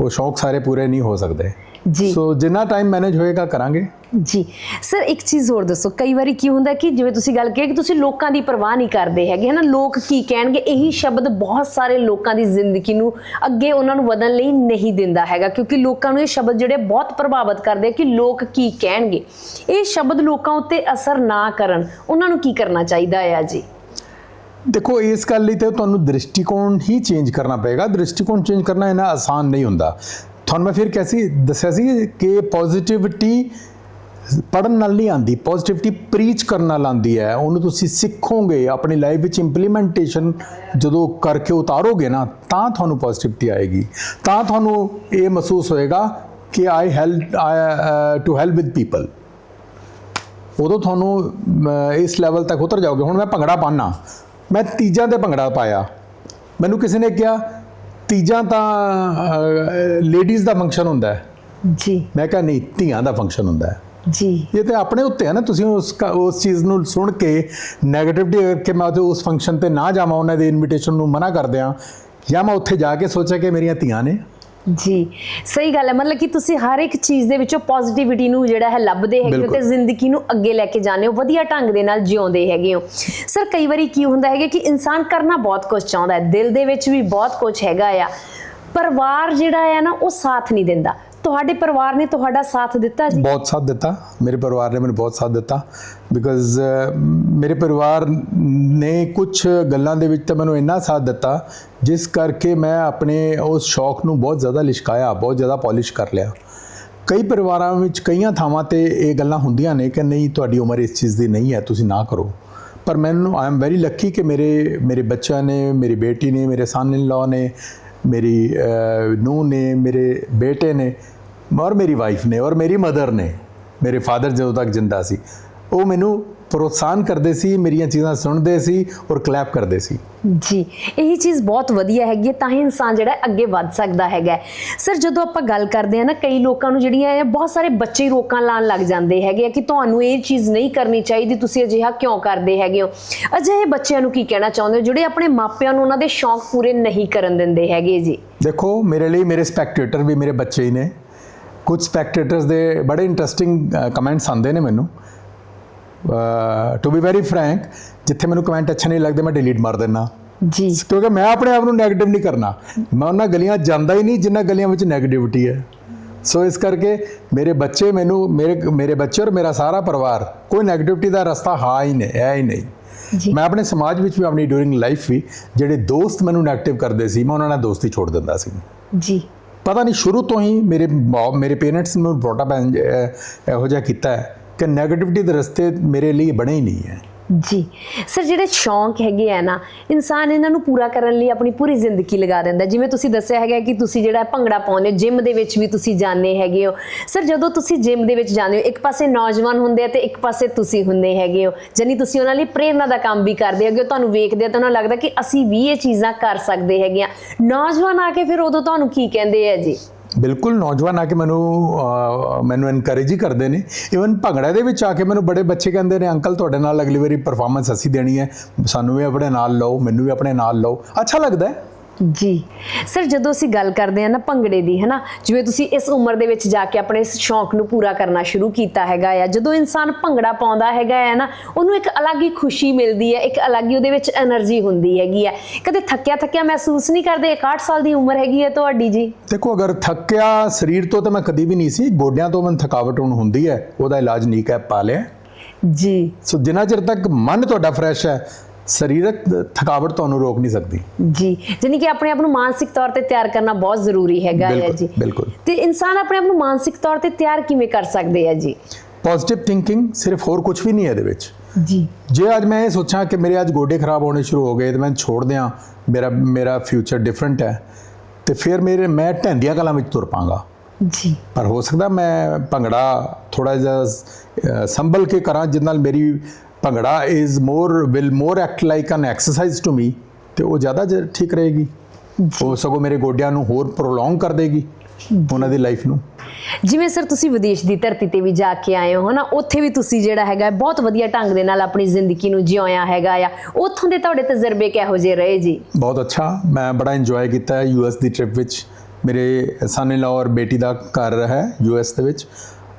ਉਹ ਸ਼ੌਂਕ ਸਾਰੇ ਪੂਰੇ ਨਹੀਂ ਹੋ ਸਕਦੇ। ਜੀ। ਸੋ ਜਿੰਨਾ ਟਾਈਮ ਮੈਨੇਜ ਹੋਏਗਾ ਕਰਾਂਗੇ। ਜੀ। ਸਰ ਇੱਕ ਚੀਜ਼ ਹੋਰ ਦੱਸੋ। ਕਈ ਵਾਰੀ ਕੀ ਹੁੰਦਾ ਕਿ ਜਿਵੇਂ ਤੁਸੀਂ ਗੱਲ ਕੀਤੀ ਕਿ ਤੁਸੀਂ ਲੋਕਾਂ ਦੀ ਪਰਵਾਹ ਨਹੀਂ ਕਰਦੇ ਹੈਗੇ ਹਨਾ? ਲੋਕ ਕੀ ਕਹਿਣਗੇ? ਇਹੀ ਸ਼ਬਦ ਬਹੁਤ ਸਾਰੇ ਲੋਕਾਂ ਦੀ ਜ਼ਿੰਦਗੀ ਨੂੰ ਅੱਗੇ ਉਹਨਾਂ ਨੂੰ ਵਧਣ ਲਈ ਨਹੀਂ ਦਿੰਦਾ ਹੈਗਾ ਕਿਉਂਕਿ ਲੋਕਾਂ ਨੂੰ ਇਹ ਸ਼ਬਦ ਜਿਹੜੇ ਬਹੁਤ ਪ੍ਰਭਾਵਿਤ ਕਰਦੇ ਆ ਕਿ ਲੋਕ ਕੀ ਕਹਿਣਗੇ। ਇਹ ਸ਼ਬਦ ਲੋਕਾਂ ਉੱਤੇ ਅਸਰ ਨਾ ਕਰਨ। ਉਹਨਾਂ ਨੂੰ ਕੀ ਕਰਨਾ ਚਾਹੀਦਾ ਆ ਜੀ? ਦੇਖੋ ਇਸ ਗੱਲ ਲਈ ਤੇ ਤੁਹਾਨੂੰ ਦ੍ਰਿਸ਼ਟੀਕੋਣ ਹੀ ਚੇਂਜ ਕਰਨਾ ਪਏਗਾ। ਦ੍ਰਿਸ਼ਟੀਕੋਣ ਚੇਂਜ ਕਰਨਾ ਇਹਨਾਂ ਆਸਾਨ ਨਹੀਂ ਹੁੰਦਾ। ਤੁਹਾਨੂੰ ਮੈਂ ਫਿਰ ਕੈਸੀ ਦੱਸਿਆ ਸੀ ਕਿ ਪੋਜ਼ਿਟਿਵਿਟੀ ਪੜਨ ਨਾਲ ਨਹੀਂ ਆਂਦੀ ਪੋਜ਼ਿਟਿਵਿਟੀ ਪ੍ਰੀਚ ਕਰਨ ਨਾਲ ਆਂਦੀ ਹੈ। ਉਹਨੂੰ ਤੁਸੀਂ ਸਿੱਖੋਗੇ, ਆਪਣੀ ਲਾਈਫ ਵਿੱਚ ਇੰਪਲੀਮੈਂਟੇਸ਼ਨ ਜਦੋਂ ਕਰਕੇ ਉਤਾਰੋਗੇ ਨਾ, ਤਾਂ ਤੁਹਾਨੂੰ ਪੋਜ਼ਿਟਿਵਿਟੀ ਆਏਗੀ। ਤਾਂ ਤੁਹਾਨੂੰ ਇਹ ਮਹਿਸੂਸ ਹੋਏਗਾ ਕਿ I help to help with people ਉਦੋਂ ਤੁਹਾਨੂੰ ਇਸ ਲੈਵਲ ਤੱਕ ਉਤਰ ਜਾਓਗੇ। ਹੁਣ ਮੈਂ ਭੰਗੜਾ ਪਾਣਾ ਮੈਂ ਤੀਜਾਂ ਤੇ ਭੰਗੜਾ ਪਾਇਆ। ਮੈਨੂੰ ਕਿਸੇ ਨੇ ਕਿਹਾ ਤੀਜਾਂ ਤਾਂ ਲੇਡੀਜ਼ ਦਾ ਫੰਕਸ਼ਨ ਹੁੰਦਾ ਹੈ। ਜੀ। ਮੈਂ ਕਿਹਾ ਨਹੀਂ ਧੀਆਂ ਦਾ ਫੰਕਸ਼ਨ ਹੁੰਦਾ ਹੈ। ਜੀ। ਇਹ ਤੇ ਆਪਣੇ ਉੱਤੇ ਹੈ ਨਾ ਤੁਸੀਂ ਉਸ ਉਸ ਚੀਜ਼ ਨੂੰ ਸੁਣ ਕੇ 네ਗੇਟਿਵਿਟੀ ਕਰਕੇ ਮੈਂ ਉਸ ਫੰਕਸ਼ਨ ਤੇ ਨਾ ਜਾਵਾਂ ਉਹਨਾਂ ਦੇ ਇਨਵੀਟੇਸ਼ਨ ਨੂੰ ਮਨਾ ਕਰ ਦਿਆਂ ਜਾਂ ਮੈਂ ਉੱਥੇ ਜਾ ਕੇ ਸੋਚਿਆ ਕਿ ਮੇਰੀਆਂ ਧੀਆਂ ਨੇ ਜੀ ਸਹੀ ਗੱਲ ਹੈ। ਮਤਲਬ ਕਿ ਤੁਸੀਂ ਹਰ ਇੱਕ ਚੀਜ਼ ਦੇ ਵਿੱਚੋਂ ਪੋਜ਼ਿਟਿਵਿਟੀ ਨੂੰ ਜਿਹੜਾ ਹੈ ਲੱਭਦੇ ਹੈਗੇ। ਤੇ ਜ਼ਿੰਦਗੀ ਨੂੰ ਅੱਗੇ ਲੈ ਕੇ ਜਾਂਦੇ ਹੋ ਵਧੀਆ ਢੰਗ ਦੇ ਨਾਲ ਜਿਉਂਦੇ ਹੈਗੇ ਹੋ। ਸਰ ਕਈ ਵਾਰੀ ਕੀ ਹੁੰਦਾ ਹੈਗਾ ਕਿ ਇਨਸਾਨ ਕਰਨਾ ਬਹੁਤ ਕੁਝ ਚਾਹੁੰਦਾ ਹੈ ਦਿਲ ਦੇ ਵਿੱਚ ਵੀ ਬਹੁਤ ਕੁਝ ਹੈਗਾ ਆ। ਪਰਿਵਾਰ ਜਿਹੜਾ ਹੈ ਨਾ ਉਹ ਸਾਥ ਨਹੀਂ ਦਿੰਦਾ। ਤੁਹਾਡੇ ਪਰਿਵਾਰ ਨੇ ਤੁਹਾਡਾ ਸਾਥ ਦਿੱਤਾ ਜੀ? ਬਹੁਤ ਸਾਥ ਦਿੱਤਾ। ਮੇਰੇ ਪਰਿਵਾਰ ਨੇ ਮੈਨੂੰ ਬਹੁਤ ਸਾਥ ਦਿੱਤਾ। ਬਿਕਾਜ਼ ਮੇਰੇ ਪਰਿਵਾਰ ਨੇ ਕੁਝ ਗੱਲਾਂ ਦੇ ਵਿੱਚ ਤਾਂ ਮੈਨੂੰ ਇੰਨਾ ਸਾਥ ਦਿੱਤਾ, ਜਿਸ ਕਰਕੇ ਮੈਂ ਆਪਣੇ ਉਸ ਸ਼ੌਕ ਨੂੰ ਬਹੁਤ ਜ਼ਿਆਦਾ ਲਿਸ਼ਕਾਇਆ, ਬਹੁਤ ਜ਼ਿਆਦਾ ਪਾਲਿਸ਼ ਕਰ ਲਿਆ। ਕਈ ਪਰਿਵਾਰਾਂ ਵਿੱਚ ਕਈਆਂ ਥਾਵਾਂ ਤੇ ਇਹ ਗੱਲਾਂ ਹੁੰਦੀਆਂ ਨੇ ਕਿ ਨਹੀਂ, ਤੁਹਾਡੀ ਉਮਰ ਇਸ ਚੀਜ਼ ਦੀ ਨਹੀਂ ਹੈ, ਤੁਸੀਂ ਨਾ ਕਰੋ। ਪਰ ਮੈਨੂੰ ਆਈ ਐਮ ਵੈਰੀ ਲੱਕੀ ਕਿ ਮੇਰੇ ਮੇਰੇ ਬੱਚਿਆਂ ਨੇ, ਮੇਰੀ ਬੇਟੀ ਨੇ, ਮੇਰੇ ਸਨ ਇਨ ਲਾ ਨੇ ਮੇਰੀ ਨੂੰਹ ਨੇ, ਮੇਰੇ ਬੇਟੇ ਨੇ ਔਰ ਮੇਰੀ ਵਾਈਫ ਨੇ ਔਰ ਮੇਰੀ ਮਦਰ ਨੇ। ਮੇਰੇ ਫਾਦਰ ਜਦੋਂ ਤੱਕ ਜਿੰਦਾ ਸੀ। ਉਹ ਮੈਨੂੰ ਪ੍ਰੋਤਸਾਹਨ ਕਰਦੇ ਸੀ ਮੇਰੀਆਂ ਚੀਜ਼ਾਂ ਸੁਣਦੇ ਸੀ ਔਰ ਕਲੈਪ ਕਰਦੇ ਸੀ ਜੀ ਇਹੀ ਚੀਜ਼ ਬਹੁਤ ਵਧੀਆ ਹੈਗੀ ਹੈ ਤਾਂ ਹੀ ਇਨਸਾਨ ਜਿਹੜਾ ਅੱਗੇ ਵੱਧ ਸਕਦਾ ਹੈਗਾ। ਸਰ ਜਦੋਂ ਆਪਾਂ ਗੱਲ ਕਰਦੇ ਆ ਨਾ ਕਈ ਲੋਕਾਂ ਨੂੰ ਜਿਹੜੀਆਂ ਹੈ ਬਹੁਤ ਸਾਰੇ ਬੱਚੇ ਰੋਕਾਂ ਲਾਣ ਲੱਗ ਜਾਂਦੇ ਹੈਗੇ ਆ ਕਿ ਤੁਹਾਨੂੰ ਇਹ ਚੀਜ਼ ਨਹੀਂ ਕਰਨੀ ਚਾਹੀਦੀ ਤੁਸੀਂ ਅਜਿਹਾ ਕਿਉਂ ਕਰਦੇ ਹੈਗੇ ਹੋ ਅਜਿਹੇ ਬੱਚਿਆਂ ਨੂੰ ਕੀ ਕਹਿਣਾ ਚਾਹੁੰਦੇ ਹੋ ਜਿਹੜੇ ਆਪਣੇ ਮਾਪਿਆਂ ਨੂੰ ਉਹਨਾਂ ਦੇ ਸ਼ੌਂਕ ਪੂਰੇ ਨਹੀਂ ਕਰਨ ਦਿੰਦੇ ਹੈਗੇ ਜੀ ਦੇਖੋ ਮੇਰੇ ਲਈ ਮੇਰੇ ਸਪੈਕਟੇਟਰ ਵੀ ਮੇਰੇ ਬੱਚੇ ਹੀ ਨੇ ਕੁਝ ਸਪੈਕਟੇਟਰਸ ਦੇ ਬੜੇ ਇੰਟਰਸਟਿੰਗ ਕਮੈਂਟਸ ਆਉਂਦੇ ਨੇ ਮੈਨੂੰ ਟੂ ਬੀ ਵੈਰੀ ਫਰੈਂਕ ਜਿੱਥੇ ਮੈਨੂੰ ਕਮੈਂਟ ਅੱਛਾ ਨਹੀਂ ਲੱਗਦੇ ਮੈਂ ਡਿਲੀਟ ਮਾਰ ਦਿੰਦਾ। ਜੀ। ਕਿਉਂਕਿ ਮੈਂ ਆਪਣੇ ਆਪ ਨੂੰ ਨੈਗੇਟਿਵ ਨਹੀਂ ਕਰਨਾ। ਮੈਂ ਉਹਨਾਂ ਗਲੀਆਂ ਜਾਂਦਾ ਹੀ ਨਹੀਂ ਜਿਨ੍ਹਾਂ ਗਲੀਆਂ ਵਿੱਚ ਨੈਗੇਟਿਵਿਟੀ ਹੈ। ਸੋ ਇਸ ਕਰਕੇ ਮੇਰੇ ਬੱਚੇ ਮੈਨੂੰ ਮੇਰੇ ਮੇਰੇ ਬੱਚੇ ਔਰ ਮੇਰਾ ਸਾਰਾ ਪਰਿਵਾਰ ਕੋਈ ਨੈਗੇਟਿਵਿਟੀ ਦਾ ਰਸਤਾ ਹਾ ਹੀ ਨਹੀਂ ਹੈ ਹੀ ਨਹੀਂ। ਮੈਂ ਆਪਣੇ ਸਮਾਜ ਵਿੱਚ ਵੀ ਆਪਣੀ ਡੂਰਿੰਗ ਲਾਈਫ ਵੀ ਜਿਹੜੇ ਦੋਸਤ ਮੈਨੂੰ ਨੈਗੇਟਿਵ ਕਰਦੇ ਸੀ ਮੈਂ ਉਹਨਾਂ ਨਾਲ ਦੋਸਤੀ ਛੋੜ ਦਿੰਦਾ ਸੀ। ਜੀ। ਪਤਾ ਨਹੀਂ ਸ਼ੁਰੂ ਤੋਂ ਹੀ ਮੇਰੇ ਮੇਰੇ ਪੇਰੈਂਟਸ ਨੂੰ ਮੈਨੂੰ ਬ੍ਰੋਟ ਅਪ ਇਹੋ ਜਿਹਾ ਕੀਤਾ ਹੈ। ਕਿ 네ਗੇਟਿਵਿਟੀ ਦੇ ਰਸਤੇ ਮੇਰੇ ਲਈ ਬਣੇ ਹੀ ਨਹੀਂ ਹੈ। ਜੀ। ਸਰ, ਜਿਹੜੇ ਸ਼ੌਂਕ ਹੈਗੇ ਆ ਨਾ, ਇਨਸਾਨ ਇਹਨਾਂ ਨੂੰ ਪੂਰਾ ਕਰਨ ਲਈ ਆਪਣੀ ਪੂਰੀ ਜ਼ਿੰਦਗੀ ਲਗਾ ਦਿੰਦਾ। ਜਿਵੇਂ ਤੁਸੀਂ ਦੱਸਿਆ ਹੈਗਾ ਕਿ ਤੁਸੀਂ ਜਿਹੜਾ ਭੰਗੜਾ ਪਾਉਂਦੇ ਹੋ ਜਿਮ ਦੇ ਵਿੱਚ ਵੀ ਤੁਸੀਂ ਜਾਂਦੇ ਹੈਗੇ ਹੋ। ਸਰ, ਜਦੋਂ ਤੁਸੀਂ ਜਿਮ ਦੇ ਵਿੱਚ ਜਾਂਦੇ ਹੋ, ਇੱਕ ਪਾਸੇ ਨੌਜਵਾਨ ਹੁੰਦੇ ਆ ਤੇ ਇੱਕ ਪਾਸੇ ਤੁਸੀਂ ਹੁੰਦੇ ਹੈਗੇ ਹੋ। ਜਾਨੀ ਤੁਸੀਂ ਉਹਨਾਂ ਲਈ ਪ੍ਰੇਰਨਾ ਦਾ ਕੰਮ ਵੀ ਕਰਦੇ ਹੈਗੇ ਹੋ, ਤੁਹਾਨੂੰ ਵੇਖਦੇ ਆ ਤਾਂ ਉਹਨਾਂ ਲੱਗਦਾ ਕਿ ਅਸੀਂ ਵੀ ਇਹ ਚੀਜ਼ਾਂ ਕਰ ਸਕਦੇ ਹੈਗੇ ਆ। ਨੌਜਵਾਨ ਆ ਕੇ ਫਿਰ ਉਦੋਂ ਤੁਹਾਨੂੰ ਕੀ ਕਹਿੰਦੇ ਆ ਜੀ? ਬਿਲਕੁਲ ਨੌਜਵਾਨ ਆ ਕੇ ਮੈਨੂੰ ਮੈਨੂੰ ਐਨਕਰੇਜ ਹੀ ਕਰਦੇ ਨੇ। ਇਵਨ ਭੰਗੜਾ ਦੇ ਵਿੱਚ ਆ ਕੇ ਮੈਨੂੰ ਬੜੇ ਬੱਚੇ ਕਹਿੰਦੇ ਨੇ, ਅੰਕਲ, ਤੁਹਾਡੇ ਨਾਲ ਅਗਲੀ ਵਾਰੀ ਪਰਫਾਰਮੈਂਸ ਅਸੀਂ ਦੇਣੀ ਹੈ। ਸਾਨੂੰ ਵੀ ਆਪਣੇ ਨਾਲ ਲਓ, ਮੈਨੂੰ ਵੀ ਆਪਣੇ ਨਾਲ ਲਓ। ਅੱਛਾ ਲੱਗਦਾ ਹੈ। ਜੀ। ਸਰ ਜਦੋਂ ਅਸੀਂ ਗੱਲ ਕਰਦੇ ਆ ਨਾ ਭੰਗੜੇ ਦੀ ਹੈਨਾ ਜਿਵੇਂ ਤੁਸੀਂ ਇਸ ਉਮਰ ਦੇ ਵਿੱਚ ਜਾ ਕੇ ਆਪਣੇ ਇਸ ਸ਼ੌਂਕ ਨੂੰ ਪੂਰਾ ਕਰਨਾ ਸ਼ੁਰੂ ਕੀਤਾ ਹੈਗਾ ਆ ਜਦੋਂ ਇਨਸਾਨ ਭੰਗੜਾ ਪਾਉਂਦਾ ਹੈਗਾ ਆ ਨਾ ਉਹਨੂੰ ਇੱਕ ਅਲੱਗ ਹੀ ਖੁਸ਼ੀ ਮਿਲਦੀ ਹੈ ਇੱਕ ਅਲੱਗ ਹੀ ਉਹਦੇ ਵਿੱਚ એનર્ਜੀ ਹੁੰਦੀ ਹੈਗੀ ਆ। ਕਦੇ ਥੱਕਿਆ ਥੱਕਿਆ ਮਹਿਸੂਸ ਨਹੀਂ ਕਰਦੇ? 61 ਸਾਲ ਦੀ ਉਮਰ ਹੈਗੀ ਹੈ ਤੁਹਾਡੀ ਜੀ? ਦੇਖੋ ਅਗਰ ਥੱਕਿਆ ਸਰੀਰ ਤੋਂ ਤਾਂ ਮੈਂ ਕਦੀ ਵੀ ਨਹੀਂ ਸੀ ਗੋਡਿਆਂ ਤੋਂ ਮੈਨੂੰ ਥਕਾਵਟ ਹੁਣ ਹੁੰਦੀ ਹੈ ਉਹਦਾ ਇਲਾਜ ਨਹੀਂ ਕਹਿ ਪਾ ਲਿਆ। ਜੀ। ਸੋ ਜਿੰਨਾ ਚਿਰ ਤੱਕ ਮਨ ਤੁਹਾਡਾ ਫਰੈਸ਼ ਹੈ ਸਰੀਰਕ ਥਕਾਵਟ ਤੁਹਾਨੂੰ ਰੋਕ ਨਹੀਂ ਸਕਦੀ। ਜੀ ਜਾਨੀ ਕਿ ਆਪਣੇ ਆਪ ਨੂੰ ਮਾਨਸਿਕ ਤੌਰ ਤੇ ਤਿਆਰ ਕਰਨਾ ਬਹੁਤ ਜ਼ਰੂਰੀ ਹੈਗਾ ਹੈ ਜੀ। ਬਿਲਕੁਲ। ਤੇ ਇਨਸਾਨ ਆਪਣੇ ਆਪ ਨੂੰ ਮਾਨਸਿਕ ਤੌਰ ਤੇ ਤਿਆਰ ਕਿਵੇਂ ਕਰ ਸਕਦੇ ਆ ਜੀ? ਪੋਜ਼ਿਟਿਵ ਥਿੰਕਿੰਗ ਸਿਰਫ ਹੋਰ ਕੁਝ ਵੀ ਨਹੀਂ ਹੈ ਇਹਦੇ ਵਿੱਚ। ਜੀ। ਜੇ ਅੱਜ ਮੈਂ ਇਹ ਸੋਚਾਂ ਕਿ ਮੇਰੇ ਅੱਜ ਗੋਡੇ ਖਰਾਬ ਹੋਣੇ ਸ਼ੁਰੂ ਹੋ ਗਏ ਤੇ ਮੈਂ ਛੋੜ ਦਿਆਂ ਮੇਰਾ ਮੇਰਾ ਫਿਊਚਰ ਡਿਫਰੈਂਟ ਹੈ ਤੇ ਫਿਰ ਮੇਰੇ ਮੈਂ ਢੈਂਦੀਆਂ ਕਲਾਂ ਵਿੱਚ ਤੁਰ ਪਾਂਗਾ। ਜੀ। ਪਰ ਹੋ ਸਕਦਾ ਮੈਂ ਭੰਗੜਾ ਥੋੜਾ ਜਿਹਾ ਸੰਭਲ ਕੇ ਕਰਾਂ ਜਿਸ ਨਾਲ ਮੇਰੀ bhangra is more will more act like an exercise to me ਤੇ ਉਹ ਜ਼ਿਆਦਾ ਠੀਕ ਰਹੇਗੀ। ਉਹ ਸਗੋਂ ਮੇਰੇ ਗੋਡਿਆਂ ਨੂੰ ਹੋਰ ਪ੍ਰੋਲੋਂਗ ਕਰ ਦੇਗੀ ਉਹਨਾਂ ਦੀ ਲਾਈਫ ਨੂੰ। ਜਿਵੇਂ ਸਰ ਤੁਸੀਂ ਵਿਦੇਸ਼ ਦੀ ਧਰਤੀ ਤੇ ਵੀ ਜਾ ਕੇ ਆਏ ਹੋ ਹਨਾ ਉੱਥੇ ਵੀ ਤੁਸੀਂ ਜਿਹੜਾ ਹੈਗਾ ਬਹੁਤ ਵਧੀਆ ਢੰਗ ਦੇ ਨਾਲ ਆਪਣੀ ਜ਼ਿੰਦਗੀ ਨੂੰ ਜਿਉਇਆ ਹੈਗਾ ਆ। ਉੱਥੋਂ ਦੇ ਤੁਹਾਡੇ ਤਜਰਬੇ ਕਿਹੋ ਜਿਹੇ ਰਹੇ ਜੀ? ਬਹੁਤ ਅੱਛਾ। ਮੈਂ ਬੜਾ ਇੰਜੋਏ ਕੀਤਾ ਹੈ ਯੂਐਸ ਦੀ ਟ੍ਰਿਪ ਵਿੱਚ। ਮੇਰੇ ਸਨ ਇਨ ਔਰ ਬੇਟੀ ਦਾ ਘਰ ਹੈ ਯੂਐਸ ਦੇ ਵਿੱਚ।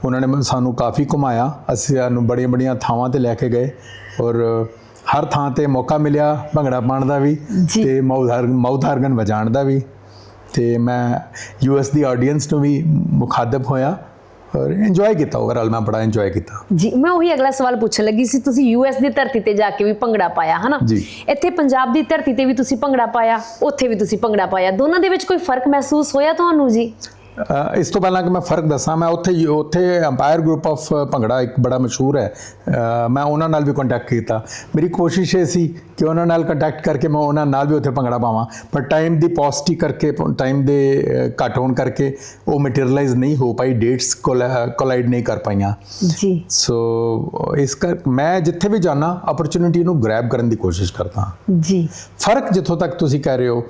ਉਹਨਾਂ ਨੇ ਸਾਨੂੰ ਕਾਫੀ ਘੁਮਾਇਆ। ਅਸੀਂ ਸਾਨੂੰ ਬੜੀਆਂ ਬੜੀਆਂ ਥਾਵਾਂ ਤੇ ਲੈ ਕੇ ਗਏ ਔਰ ਹਰ ਥਾਂ ਤੇ ਮੌਕਾ ਮਿਲਿਆ ਭੰਗੜਾ ਪਾਉਣ ਦਾ ਵੀ। ਤੇ ਮਾਊਥ ਹਾਰਗਨ ਵਜਾਉਣ ਦਾ ਵੀ। ਤੇ ਮੈਂ ਯੂਐਸ ਦੀ ਆਡੀਅנס ਨੂੰ ਵੀ ਮੁਖਾਤਬ ਹੋਇਆ ਔਰ ਇੰਜੋਏ ਕੀਤਾ ਓਵਰਆਲ ਮੈਂ ਬੜਾ ਇੰਜੋਏ ਕੀਤਾ। ਜੀ ਮੈਂ ਉਹੀ ਅਗਲਾ ਸਵਾਲ ਪੁੱਛਣ ਲੱਗੀ ਸੀ ਤੁਸੀਂ ਯੂਐਸ ਦੀ ਧਰਤੀ ਤੇ ਜਾ ਕੇ ਵੀ ਭੰਗੜਾ ਪਾਇਆ ਹਨਾ। ਇੱਥੇ ਪੰਜਾਬ ਦੀ ਧਰਤੀ ਤੇ ਵੀ ਤੁਸੀਂ ਭੰਗੜਾ ਪਾਇਆ ਉੱਥੇ ਵੀ ਤੁਸੀਂ ਭੰਗੜਾ ਪਾਇਆ ਦੋਨਾਂ ਦੇ ਵਿੱਚ ਕੋਈ ਫ਼ਰਕ ਮਹਿਸੂਸ ਹੋਇਆ ਤੁਹਾਨੂੰ ਜੀ? ਇਸ ਤੋਂ ਪਹਿਲਾਂ ਕਿ ਮੈਂ ਫ਼ਰਕ ਦੱਸਾਂ ਮੈਂ ਉੱਥੇ ਉੱਥੇ ਅੰਪਾਇਰ ਗਰੁੱਪ ਆਫ ਭੰਗੜਾ ਇੱਕ ਬੜਾ ਮਸ਼ਹੂਰ ਹੈ। ਮੈਂ ਉਹਨਾਂ ਨਾਲ ਵੀ ਕੰਟੈਕਟ ਕੀਤਾ। ਮੇਰੀ ਕੋਸ਼ਿਸ਼ ਇਹ ਸੀ ਕਿ ਉਹਨਾਂ ਨਾਲ ਕੰਟੈਕਟ ਕਰਕੇ ਮੈਂ ਉਹਨਾਂ ਨਾਲ ਵੀ ਉੱਥੇ ਭੰਗੜਾ ਪਾਵਾਂ। ਪਰ ਟਾਈਮ ਦੀ ਪੌਸਿਟੀ ਕਰਕੇ ਟਾਈਮ ਦੇ ਘੱਟ ਹੋਣ ਕਰਕੇ ਉਹ ਮਟੀਰੀਅਲਾਈਜ਼ ਨਹੀਂ ਹੋ ਪਾਈ ਡੇਟਸ ਕੋਲਾਈਡ ਨਹੀਂ ਕਰ ਪਾਈਆਂ। ਜੀ। ਸੋ ਇਸ ਕਰ ਮੈਂ ਜਿੱਥੇ ਵੀ ਜਾਣਾ ਅਪਰਚੁਨਿਟੀ ਨੂੰ ਗ੍ਰੈਬ ਕਰਨ ਦੀ ਕੋਸ਼ਿਸ਼ ਕਰਦਾ। ਜੀ। ਫ਼ਰਕ ਜਿੱਥੋਂ ਤੱਕ ਤੁਸੀਂ ਕਹਿ ਰਹੇ ਹੋ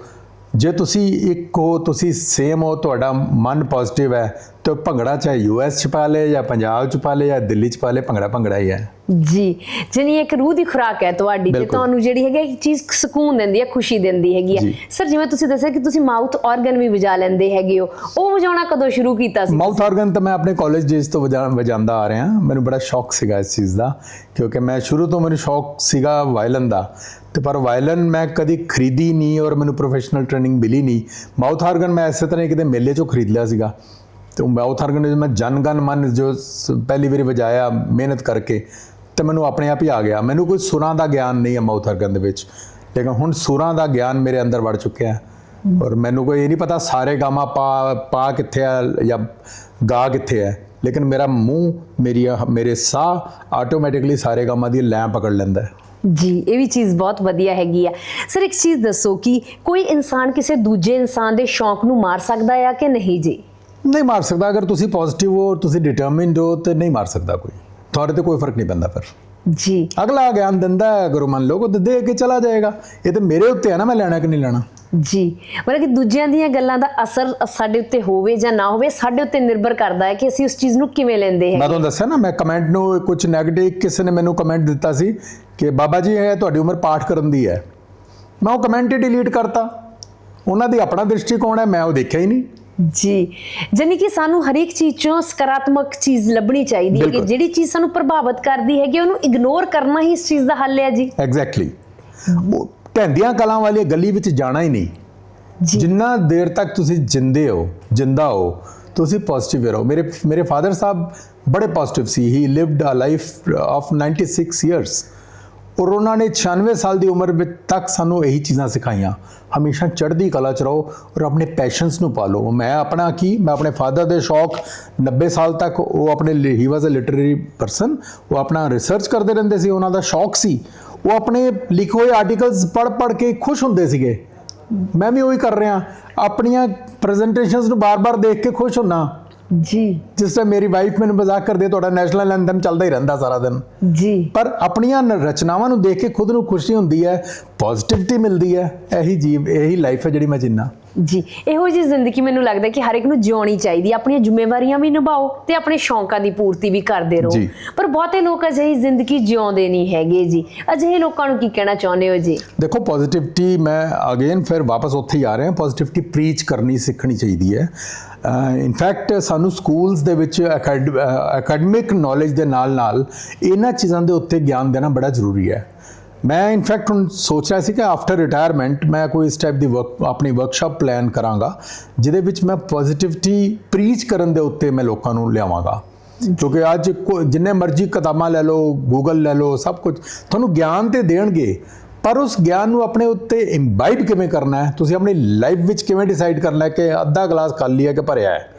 ਜੇ ਤੁਸੀਂ ਇੱਕ ਹੋ ਤੁਸੀਂ ਸੇਮ ਹੋ ਤੁਹਾਡਾ ਮਨ ਪੋਜ਼ਿਟਿਵ ਹੈ ਤਾਂ ਭੰਗੜਾ ਚਾਹੇ ਯੂਐਸ ਚ ਪਾ ਲੇ ਜਾਂ ਪੰਜਾਬ ਚ ਪਾ ਲੇ ਜਾਂ ਦਿੱਲੀ ਚ ਪਾ ਲੇ ਭੰਗੜਾ ਭੰਗੜਾ ਹੀ ਹੈ। ਜੀ ਜਾਨੀ ਇੱਕ ਰੂਹ ਦੀ ਖੁਰਾਕ ਹੈ ਤੁਹਾਡੀ ਤੇ। ਤੁਹਾਨੂੰ ਜਿਹੜੀ ਹੈਗੀ ਇੱਕ ਚੀਜ਼ ਸਕੂਨ ਦਿੰਦੀ ਹੈ ਖੁਸ਼ੀ ਦਿੰਦੀ ਹੈਗੀ ਹੈ। ਸਰ ਜਿਵੇਂ ਤੁਸੀਂ ਦੱਸਿਆ ਕਿ ਤੁਸੀਂ ਮਾਊਥ ਆਰਗਨ ਵੀ ਵਜਾ ਲੈਂਦੇ ਹੈਗੇ ਹੋ ਉਹ ਵਜਾਉਣਾ ਕਦੋਂ ਸ਼ੁਰੂ ਕੀਤਾ ਸੀ? ਮਾਊਥ ਆਰਗਨ ਤਾਂ ਮੈਂ ਆਪਣੇ ਕਾਲਜ ਡੇਜ਼ ਤੋਂ ਵਜਾ ਵਜਾਉਂਦਾ ਆ ਰਿਹਾ। ਮੈਨੂੰ ਬੜਾ ਸ਼ੌਕ ਸੀਗਾ ਇਸ ਚੀਜ਼ ਦਾ ਕਿਉਂਕਿ ਮੈਂ ਸ਼ੁਰੂ ਤੋਂ ਮੈਨੂੰ ਸ਼ੌਕ ਸੀਗਾ ਵਾਇਲਨ ਦਾ। ਤੇ ਪਰ ਵਾਇਲਨ ਮੈਂ ਕਦੀ ਖਰੀਦੀ ਨਹੀਂ ਔਰ ਮੈਨੂੰ ਪ੍ਰੋਫੈਸ਼ਨਲ ਟ੍ਰੇਨਿੰਗ ਮਿਲੀ ਨਹੀਂ। ਮਾਊਥ ਆਰਗਨ ਮੈਂ ਇਸੇ ਤਰ੍ਹਾਂ ਕਿਤੇ ਮੇਲੇ 'ਚੋਂ ਖਰੀਦ ਲਿਆ ਸੀਗਾ। ਤੇ ਮਾਊਥ ਆਰਗਨ ਜੋ ਮੈਂ ਜਨਗਨ ਮਨ ਜੋ ਪਹਿਲੀ ਵਾਰੀ ਵਜਾਇਆ ਮਿਹਨਤ ਕਰਕੇ ਤੇ ਮੈਨੂੰ ਆਪਣੇ ਆਪ ਹੀ ਆ ਗਿਆ। ਮੈਨੂੰ ਕੋਈ ਸੁਰਾਂ ਦਾ ਗਿਆਨ ਨਹੀਂ ਹੈ ਮਾਊਥ ਆਰਗਨ ਦੇ ਵਿੱਚ। ਲੇਕਿਨ ਹੁਣ ਸੁਰਾਂ ਦਾ ਗਿਆਨ ਮੇਰੇ ਅੰਦਰ ਵੜ ਚੁੱਕਿਆ ਹੈ। ਔਰ ਮੈਨੂੰ ਕੋਈ ਇਹ ਨਹੀਂ ਪਤਾ ਸਾਰੇ ਗਾਮਾ ਪਾ ਪਾ ਕਿੱਥੇ ਆ ਜਾਂ ਗਾ ਕਿੱਥੇ ਹੈ। ਲੇਕਿਨ ਮੇਰਾ ਮੂੰਹ ਮੇਰੀ ਮੇਰੇ ਸਾਹ ਆਟੋਮੈਟਿਕਲੀ ਸਾਰੇ ਗਾਮਾ ਦੀ ਲੈਂ ਪਕੜ ਲੈਂਦਾ ਹੈ। ਜੀ ਇਹ ਵੀ ਚੀਜ਼ ਬਹੁਤ ਵਧੀਆ ਹੈਗੀ ਆ। ਸਰ ਇੱਕ ਚੀਜ਼ ਦੱਸੋ ਕਿ ਕੋਈ ਇਨਸਾਨ ਕਿਸੇ ਦੂਜੇ ਇਨਸਾਨ ਦੇ ਸ਼ੌਂਕ ਨੂੰ ਮਾਰ ਸਕਦਾ ਹੈ ਕਿ ਨਹੀਂ ਜੀ? ਨਹੀਂ ਮਾਰ ਸਕਦਾ। ਅਗਰ ਤੁਸੀਂ ਪੋਜ਼ਿਟਿਵ ਹੋ ਤੁਸੀਂ ਡਿਟਰਮਿਨਡ ਹੋ ਤੇ ਨਹੀਂ ਮਾਰ ਸਕਦਾ ਕੋਈ। ਤੁਹਾਡੇ ਤੇ ਕੋਈ ਫ਼ਰਕ ਨਹੀਂ ਪੈਂਦਾ ਫਿਰ। ਜੀ। ਅਗਲਾ ਗਿਆਨ ਦਿੰਦਾ ਗੁਰੂ ਮੰਨ ਲਓ ਉਹ ਦੇ ਕੇ ਚਲਾ ਜਾਏਗਾ। ਇਹ ਤੇ ਮੇਰੇ ਉੱਤੇ ਹੈ ਨਾ ਮੈਂ ਲੈਣਾ ਕਿ ਨਹੀਂ ਲੈਣਾ? ਜੀ। ਮਤਲਬ ਕਿ ਦੂਜਿਆਂ ਦੀਆਂ ਗੱਲਾਂ ਦਾ ਅਸਰ ਸਾਡੇ ਉੱਤੇ ਹੋਵੇ ਜਾਂ ਨਾ ਹੋਵੇ ਸਾਡੇ ਉੱਤੇ ਨਿਰਭਰ ਕਰਦਾ ਹੈ ਕਿ ਅਸੀਂ ਉਸ ਚੀਜ਼ ਨੂੰ ਕਿਵੇਂ ਲੈਂਦੇ ਮੈਂ ਹਾਂ ਤੁਹਾਨੂੰ ਦੱਸਿਆ ਨਾ ਮੈਂ ਕਮੈਂਟ ਨੂੰ ਕੁਝ 네ਗੇਟਿਵ ਕਿਸੇ ਨੇ ਮੈਨੂੰ ਕਮੈਂਟ ਦਿੱਤਾ ਸੀ ਕਿ ਬਾਬਾ ਜੀ ਇਹ ਤੁਹਾਡੀ ਉਮਰ ਪਾਠ ਕਰਨ ਦੀ ਹੈ। ਮੈਂ ਉਹ ਕਮੈਂਟ ਡਿਲੀਟ ਕਰਤਾ। ਉਹਨਾਂ ਦੀ ਆਪਣਾ ਦ੍ਰਿਸ਼ਟੀਕੋਣ ਹੈ ਮੈਂ ਉਹ ਦੇਖਿਆ ਹੀ ਨਹੀਂ। ਜੀ ਜਾਨੀ ਕਿ ਸਾਨੂੰ ਹਰੇਕ ਚੀਜ਼ ਚੋਂ ਸਕਾਰਾਤਮਕ ਚੀਜ਼ ਲੱਭਣੀ ਚਾਹੀਦੀ ਹੈ ਕਿ। ਜਿਹੜੀ ਚੀਜ਼ ਸਾਨੂੰ ਪ੍ਰਭਾਵਿਤ ਕਰਦੀ ਹੈਗੀ ਉਹਨੂੰ ਇਗਨੋਰ ਕਰਨਾ ਹੀ ਇਸ ਚੀਜ਼ ਦਾ ਹੱਲ ਹੈ ਜੀ। ਐਗਜ਼ੈਕਟਲੀ ਉਹ ਢੈਂਦੀਆਂ ਕਲਾਂ ਵਾਲੀ ਗਲੀ ਵਿੱਚ ਜਾਣਾ ਹੀ ਨਹੀਂ। ਜੀ। ਜਿੰਨਾ ਦੇਰ ਤੱਕ ਤੁਸੀਂ ਜਿੰਦੇ ਹੋ ਜਿੰਦਾ ਹੋ ਤੁਸੀਂ ਪੋਜ਼ਿਟਿਵ ਰਹੋ। ਮੇਰੇ ਮੇਰੇ ਫਾਦਰ ਸਾਹਿਬ ਬੜੇ ਪੋਜ਼ਿਟਿਵ ਸੀ। ਹੀ lived a life of 96 years ਔਰ ਉਹਨਾਂ ਨੇ 96 ਸਾਲ ਦੀ ਉਮਰ ਵਿੱਚ ਤੱਕ ਸਾਨੂੰ ਇਹੀ ਚੀਜ਼ਾਂ ਸਿਖਾਈਆਂ। ਹਮੇਸ਼ਾ ਚੜ੍ਹਦੀ ਕਲਾ ਚ ਰਹੋ ਔਰ ਆਪਣੇ ਪੈਸ਼ਨਸ ਨੂੰ ਪਾਲੋ। ਮੈਂ ਆਪਣਾ ਕੀ? ਮੈਂ ਆਪਣੇ ਫਾਦਰ ਦੇ ਸ਼ੌਕ 90 ਸਾਲ ਤੱਕ ਉਹ ਆਪਣੇ ਹੀ ਵਾਸ ਅ ਲਿਟਰੇਰੀ ਪਰਸਨ ਉਹ ਆਪਣਾ ਰਿਸਰਚ ਕਰਦੇ ਰਹਿੰਦੇ ਸੀ, ਉਹਨਾਂ ਦਾ ਸ਼ੌਕ ਸੀ। ਉਹ ਆਪਣੇ ਲਿਖੇ ਹੋਏ ਆਰਟੀਕਲਸ ਪੜ੍ਹ ਪੜ੍ਹ ਕੇ ਖੁਸ਼ ਹੁੰਦੇ ਸੀਗੇ। ਮੈਂ ਵੀ ਉਹੀ ਕਰ ਰਿਹਾ। ਆਪਣੀਆਂ ਪ੍ਰੈਜੈਂਟੇਸ਼ਨਸ ਨੂੰ ਬਾਰ-ਬਾਰ ਦੇਖ ਕੇ ਖੁਸ਼ ਹੁੰਨਾ। ਜੀ। ਜਿਸ ਤਰ੍ਹਾਂ ਮੇਰੀ ਵਾਈਫ ਮੈਨੂੰ ਮਜ਼ਾਕ ਕਰਦੀ ਹੈ ਤੁਹਾਡਾ ਨੈਸ਼ਨਲ ਐਂਥਮ ਚੱਲਦਾ ਹੀ ਰਹਿੰਦਾ ਸਾਰਾ ਦਿਨ। ਜੀ। ਪਰ ਆਪਣੀਆਂ ਰਚਨਾਵਾਂ ਨੂੰ ਦੇਖ ਕੇ ਖੁਦ ਨੂੰ ਖੁਸ਼ੀ ਹੁੰਦੀ ਹੈ ਪੋਜ਼ਿਟਿਵਿਟੀ ਮਿਲਦੀ ਹੈ ਇਹੀ ਜੀਵ ਇਹੀ ਲਾਈਫ ਹੈ ਜਿਹੜੀ ਮੈਂ ਜਿੰਨਾ। ਜੀ। ਇਹੋ ਜਿਹੀ ਜ਼ਿੰਦਗੀ ਮੈਨੂੰ ਲੱਗਦਾ ਕਿ ਹਰ ਇੱਕ ਨੂੰ ਜਿਉਣੀ ਚਾਹੀਦੀ ਹੈ। ਆਪਣੀਆਂ ਜ਼ਿੰਮੇਵਾਰੀਆਂ ਵੀ ਨਿਭਾਓ ਤੇ ਆਪਣੇ ਸ਼ੌਂਕਾਂ ਦੀ ਪੂਰਤੀ ਵੀ ਕਰਦੇ ਰਹੋ। ਜੀ। ਪਰ ਬਹੁਤੇ ਲੋਕ ਅਜਿਹੀ ਜ਼ਿੰਦਗੀ ਜਿਉਂਦੇ ਨਹੀਂ ਹੈਗੇ ਜੀ। ਅਜਿਹੇ ਲੋਕਾਂ ਨੂੰ ਕੀ ਕਹਿਣਾ ਚਾਹੁੰਦੇ ਹੋ ਜੀ? ਦੇਖੋ ਪੋਜ਼ਿਟਿਵਿਟੀ ਮੈਂ ਅਗੇਨ ਫਿਰ ਵਾਪਸ ਉੱਥੇ ਹੀ ਆ ਰਿਹਾ। ਪੋਜ਼ਿਟਿਵਿਟੀ ਪ੍ਰੀਚ ਕਰਨੀ ਸਿੱਖਣੀ ਚਾਹੀਦੀ ਹੈ। ਇਨਫੈਕਟ ਸਾਨੂੰ ਸਕੂਲਸ ਦੇ ਵਿੱਚ ਅਕੈਡਮਿਕ ਨੌਲੇਜ ਦੇ ਨਾਲ ਨਾਲ ਇਹਨਾਂ ਚੀਜ਼ਾਂ ਦੇ ਉੱਤੇ ਗਿਆਨ ਦੇਣਾ ਬੜਾ ਜ਼ਰੂਰੀ ਹੈ। ਮੈਂ ਇਨਫੈਕਟ ਹੁਣ ਸੋਚ ਰਿਹਾ ਸੀ ਕਿ ਆਫਟਰ ਰਿਟਾਇਰਮੈਂਟ ਮੈਂ ਕੋਈ ਇਸ ਟਾਈਪ ਦੀ ਵਰਕ ਆਪਣੀ ਵਰਕਸ਼ਾਪ ਪਲਾਨ ਕਰਾਂਗਾ, ਜਿਹਦੇ ਵਿੱਚ ਮੈਂ ਪੋਜ਼ਿਟਿਵਿਟੀ ਪ੍ਰੀਚ ਕਰਨ ਦੇ ਉੱਤੇ ਮੈਂ ਲੋਕਾਂ ਨੂੰ ਲਿਆਵਾਂਗਾ। ਕਿਉਂਕਿ ਅੱਜ ਕੋ- ਜਿੰਨੇ ਮਰਜ਼ੀ ਕਿਤਾਬਾਂ ਲੈ ਲਓ ਗੂਗਲ ਲੈ ਲਓ, ਸਭ ਕੁਝ, ਤੁਹਾਨੂੰ ਗਿਆਨ ਤੇ ਦੇਣਗੇ। ਪਰ ਉਸ ਗਿਆਨ ਨੂੰ ਆਪਣੇ ਉੱਤੇ ਇੰਬਾਈਬ ਕਿਵੇਂ ਕਰਨਾ ਹੈ? ਤੁਸੀਂ ਆਪਣੀ ਲਾਈਫ ਵਿੱਚ ਕਿਵੇਂ ਡਿਸਾਈਡ ਕਰਨਾ ਹੈ ਕਿ ਅੱਧਾ ਗਲਾਸ ਖਾਲੀ ਹੈ ਕਿ ਭਰਿਆ ਹੈ?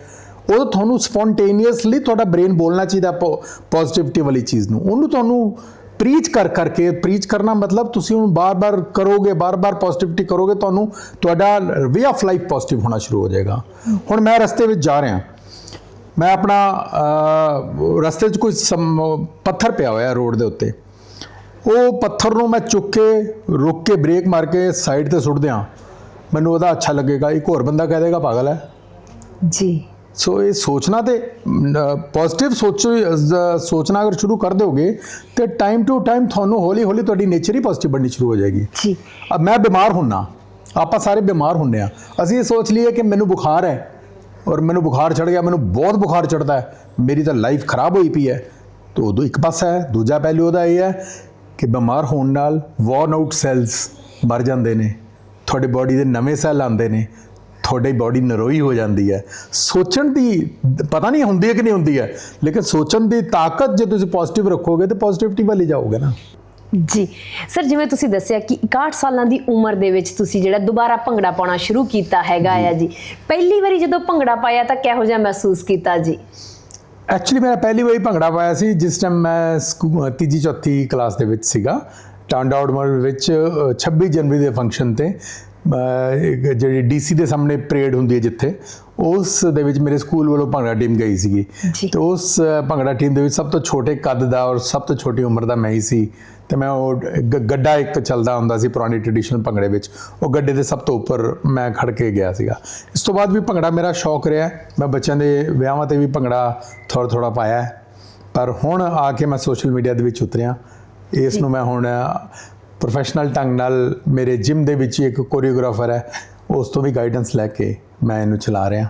ਉਹ ਤੁਹਾਨੂੰ ਸਪੌਂਟੇਨੀਅਸਲੀ ਤੁਹਾਡਾ ਬ੍ਰੇਨ ਬੋਲਣਾ ਚਾਹੀਦਾ ਪੋਜ਼ਿਟਿਵਿਟੀ ਵਾਲੀ ਚੀਜ਼ ਨੂੰ। ਉਹਨੂੰ ਤੁਹਾਨੂੰ ਪ੍ਰੀਚ ਕਰ ਕਰਕੇ ਪ੍ਰੀਚ ਕਰਨਾ ਮਤਲਬ ਤੁਸੀਂ ਉਹਨੂੰ ਬਾਰ-ਬਾਰ ਕਰੋਗੇ, ਬਾਰ-ਬਾਰ ਪੋਜ਼ਿਟਿਵਿਟੀ ਕਰੋਗੇ, ਤੁਹਾਨੂੰ ਤੁਹਾਡਾ ਵੇ ਆਫ ਲਾਈਫ ਪੋਜ਼ਿਟਿਵ ਹੋਣਾ ਸ਼ੁਰੂ ਹੋ ਜਾਏਗਾ। ਹੁਣ ਮੈਂ ਰਸਤੇ ਵਿੱਚ ਜਾ ਰਿਹਾ। ਮੈਂ ਆਪਣਾ ਰਸਤੇ 'ਚ ਕੋਈ ਸਮ- ਪੱਥਰ ਪਿਆ ਹੋਇਆ ਰੋਡ ਦੇ ਉੱਤੇ। ਉਹ ਪੱਥਰ ਨੂੰ ਮੈਂ ਚੁੱਕ ਕੇ ਰੁੱਕ ਕੇ ਬ੍ਰੇਕ ਮਾਰ ਕੇ ਸਾਈਡ ਤੇ ਸੁੱਟ ਦਿਆਂ। ਮੈਨੂੰ ਉਹਦਾ ਅੱਛਾ ਲੱਗੇਗਾ। ਇੱਕ ਹੋਰ ਬੰਦਾ ਕਹਿ ਦੇਗਾ ਪਾਗਲ ਹੈ। ਜੀ। ਸੋ ਇਹ ਸੋਚਣਾ ਤੇ ਪੋਜ਼ਿਟਿਵ ਸੋਚੋ ਸੋਚਣਾ ਅਗਰ ਸ਼ੁਰੂ ਕਰ ਦਿਓਗੇ ਤੇ ਟਾਈਮ ਟੂ ਟਾਈਮ ਤੁਹਾਨੂੰ ਹੌਲੀ ਹੌਲੀ ਤੁਹਾਡੀ ਨੇਚਰ ਹੀ ਪੋਜ਼ਿਟਿਵ ਬਣਨੀ ਸ਼ੁਰੂ ਹੋ ਜਾਏਗੀ। ਜੀ। ਅਬ ਮੈਂ ਬਿਮਾਰ ਹੁੰਨਾ। ਆਪਾਂ ਸਾਰੇ ਬਿਮਾਰ ਹੁੰਨੇ ਆ। ਅਸੀਂ ਇਹ ਸੋਚ ਲਈਏ ਕਿ ਮੈਨੂੰ ਬੁਖਾਰ ਹੈ ਔਰ ਮੈਨੂੰ ਬੁਖਾਰ ਚੜ ਗਿਆ ਮੈਨੂੰ ਬਹੁਤ ਬੁਖਾਰ ਚੜਦਾ ਹੈ। ਮੇਰੀ ਤਾਂ ਲਾਈਫ ਖਰਾਬ ਹੋਈ ਪਈ ਹੈ। ਤਾਂ ਉਦੋਂ ਇੱਕ ਪਾਸਾ ਹੈ ਦੂਜਾ ਪਹਿਲੂ ਉਹਦਾ ਇਹ ਹੈ ਕਿ ਬਿਮਾਰ ਹੋਣ ਨਾਲ ਵੌਰਨ ਆਊਟ ਸੈਲਸ ਮਰ ਜਾਂਦੇ ਨੇ। ਤੁਹਾਡੇ ਬਾਡੀ ਦੇ ਨਵੇਂ ਸੈੱਲ ਆਉਂਦੇ ਨੇ। ਤੁਹਾਡੀ ਬਾਡੀ ਨਰੋਈ ਹੋ ਜਾਂਦੀ ਹੈ। ਸੋਚਣ ਦੀ ਪਤਾ ਨਹੀਂ ਹੁੰਦੀ ਹੈ ਕਿ ਨਹੀਂ ਹੁੰਦੀ ਹੈ। ਲੇਕਿਨ ਸੋਚਣ ਦੀ ਤਾਕਤ ਜੇ ਤੁਸੀਂ ਪੋਜ਼ਿਟਿਵ ਰੱਖੋਗੇ ਤੇ ਪੋਜ਼ਿਟਿਵਿਟੀ ਵੱਲ ਹੀ ਜਾਓਗੇ ਨਾ। ਜੀ। ਸਰ ਜਿਵੇਂ ਤੁਸੀਂ ਦੱਸਿਆ ਕਿ 61 ਸਾਲਾਂ ਦੀ ਉਮਰ ਦੇ ਵਿੱਚ ਤੁਸੀਂ ਜਿਹੜਾ ਦੁਬਾਰਾ ਭੰਗੜਾ ਪਾਉਣਾ ਸ਼ੁਰੂ ਕੀਤਾ ਹੈਗਾ ਆ ਜੀ। ਪਹਿਲੀ ਵਾਰੀ ਜਦੋਂ ਭੰਗੜਾ ਪਾਇਆ ਤਾਂ ਕਿਹੋ ਜਿਹਾ ਮਹਿਸੂਸ ਕੀਤਾ ਜੀ? ਐਕਚੁਅਲੀ ਮੇਰਾ ਪਹਿਲੀ ਵਾਰੀ ਭੰਗੜਾ ਪਾਇਆ ਸੀ ਜਿਸ ਟਾਈਮ ਮੈਂ ਤੀਜੀ ਚੌਥੀ ਕਲਾਸ ਦੇ ਵਿੱਚ ਸੀਗਾ। ਟਾਂਡਾ ਆਊਟਮਰ ਵਿੱਚ ਅ, 26 ਜਨਵਰੀ ਦੇ ਫੰਕਸ਼ਨ ਤੇ ਜਿਹੜੀ ਡੀਸੀ ਦੇ ਸਾਹਮਣੇ ਪਰੇਡ ਹੁੰਦੀ ਹੈ ਜਿੱਥੇ ਉਸ ਦੇ ਵਿੱਚ ਮੇਰੇ ਸਕੂਲ ਵੱਲੋਂ ਭੰਗੜਾ ਟੀਮ ਗਈ ਸੀਗੀ। ਤੇ ਉਸ ਭੰਗੜਾ ਟੀਮ ਦੇ ਵਿੱਚ ਸਭ ਤੋਂ ਛੋਟੇ ਕੱਦ ਦਾ ਔਰ ਸਭ ਤੋਂ ਛੋਟੀ ਉਮਰ ਦਾ ਮੈਂ ਹੀ ਸੀ। ਤੇ ਮੈਂ ਉਹ ਗ- ਗੱਡਾ ਇੱਕ ਚੱਲਦਾ ਹੁੰਦਾ ਸੀ ਪੁਰਾਣੀ ਟ੍ਰੈਡੀਸ਼ਨਲ ਭੰਗੜੇ ਵਿੱਚ। ਉਹ ਗੱਡੇ ਦੇ ਸਭ ਤੋਂ ਉੱਪਰ ਮੈਂ ਖੜ ਕੇ ਗਿਆ ਸੀਗਾ। ਇਸ ਤੋਂ ਬਾਅਦ ਵੀ ਭੰਗੜਾ ਮੇਰਾ ਸ਼ੌਕ ਰਿਹਾ। ਮੈਂ ਬੱਚਿਆਂ ਦੇ ਵਿਆਹਾਂ ਤੇ ਵੀ ਭੰਗੜਾ ਥੋੜਾ ਥੋੜਾ ਪਾਇਆ। ਪਰ ਹੁਣ ਆ ਕੇ ਮੈਂ ਸੋਸ਼ਲ ਮੀਡੀਆ ਦੇ ਵਿੱਚ ਉਤਰਿਆ। ਇਸ ਨੂੰ ਮੈਂ ਹੁਣ ਪ੍ਰੋਫੈਸ਼ਨਲ ਢੰਗ ਨਾਲ ਮੇਰੇ ਜਿਮ ਦੇ ਵਿੱਚ ਇੱਕ ਕੋਰੀਓਗ੍ਰਾਫਰ ਹੈ। ਉਸ ਤੋਂ ਵੀ ਗਾਈਡੈਂਸ ਲੈ ਕੇ ਮੈਂ ਇਹਨੂੰ ਚਲਾ ਰਿਹਾ।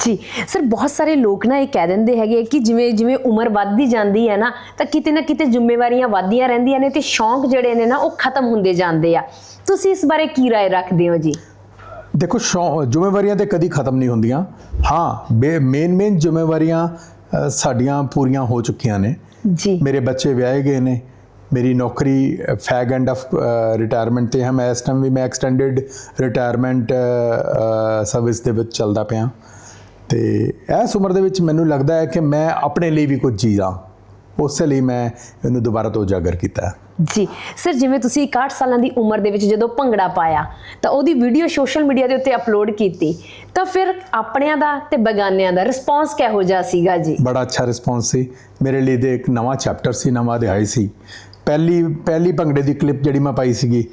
ਜੀ ਸਰ ਬਹੁਤ ਸਾਰੇ ਲੋਕ ਨਾ ਇਹ ਕਹਿ ਦਿੰਦੇ ਹੈਗੇ ਕਿ ਜਿਵੇਂ ਜਿਵੇਂ ਉਮਰ ਵੱਧਦੀ ਜਾਂਦੀ ਹੈ ਨਾ ਤਾਂ ਕਿਤੇ ਨਾ ਕਿਤੇ ਜ਼ਿੰਮੇਵਾਰੀਆਂ ਵੱਧਦੀਆਂ ਰਹਿੰਦੀਆਂ ਨੇ ਤੇ ਸ਼ੌਂਕ ਜਿਹੜੇ ਨੇ ਨਾ ਉਹ ਖਤਮ ਹੁੰਦੇ ਜਾਂਦੇ ਆ ਤੁਸੀਂ ਇਸ ਬਾਰੇ ਕੀ رائے ਰੱਖਦੇ ਹੋ ਜੀ ਦੇਖੋ ਸ਼ੌ ਜ਼ਿੰਮੇਵਾਰੀਆਂ ਤੇ ਕਦੀ ਖਤਮ ਨਹੀਂ ਹੁੰਦੀਆਂ ਹਾਂ ਮੇਨ ਮੇਨ ਜ਼ਿੰਮੇਵਾਰੀਆਂ ਅ, ਸਾਡੀਆਂ ਪੂਰੀਆਂ ਹੋ ਚੁੱਕੀਆਂ ਨੇ ਜੀ ਮੇਰੇ ਬੱਚੇ ਵਿਆਹੇ ਗਏ ਨੇ ਮੇਰੀ ਨੌਕਰੀ ਫੈਗ ਐਂਡ ਆਫ ਰਿਟਾਇਰਮੈਂਟ ਤੇ ਹੈ ਮੈਂ ਇਸ ਟਾਈਮ ਵੀ ਮੈਂ ਐਕਸਟੈਂਡਡ ਰਿਟਾਇਰਮੈਂਟ ਸਰਵਿਸ ਦੇ ਵਿੱਚ ਚੱਲਦਾ ਪਿਆ ਤੇ ਇਸ ਉਮਰ ਦੇ ਵਿੱਚ ਮੈਨੂੰ ਲੱਗਦਾ ਹੈ ਕਿ ਮੈਂ ਆਪਣੇ ਲਈ ਵੀ ਕੁਝ ਜੀਵਾਂ ਉਸੇ ਲਈ ਮੈਂ ਇਹਨੂੰ ਦੁਬਾਰਾ ਤੋਂ ਉਜਾਗਰ ਕੀਤਾ ਜੀ ਸਰ ਜਿਵੇਂ ਤੁਸੀਂ 61 ਸਾਲਾਂ ਦੀ ਉਮਰ ਦੇ ਵਿੱਚ ਜਦੋਂ ਭੰਗੜਾ ਪਾਇਆ ਤਾਂ ਉਹਦੀ ਵੀਡੀਓ ਸੋਸ਼ਲ ਮੀਡੀਆ ਦੇ ਉੱਤੇ ਅਪਲੋਡ ਕੀਤੀ ਤਾਂ ਫਿਰ ਆਪਣਿਆਂ ਦਾ ਤੇ ਬਗਾਨਿਆਂ ਦਾ ਰਿਸਪੌਂਸ ਕਿਹੋ ਜਿਹਾ ਸੀਗਾ ਜੀ? ਬੜਾ ਅੱਛਾ ਰਿਸਪੌਂਸ ਸੀ। ਮੇਰੇ ਲਈ ਤੇ ਇੱਕ ਨਵਾਂ ਚੈਪਟਰ ਸੀ ਨਵਾਂ ਅਧਿਆਇ ਸੀ। ਪਹਿਲੀ ਪਹਿਲੀ ਭੰਗੜੇ ਦੀ ਕਲਿੱਪ ਜਿਹੜੀ ਮੈਂ ਪਾਈ ਸੀਗੀ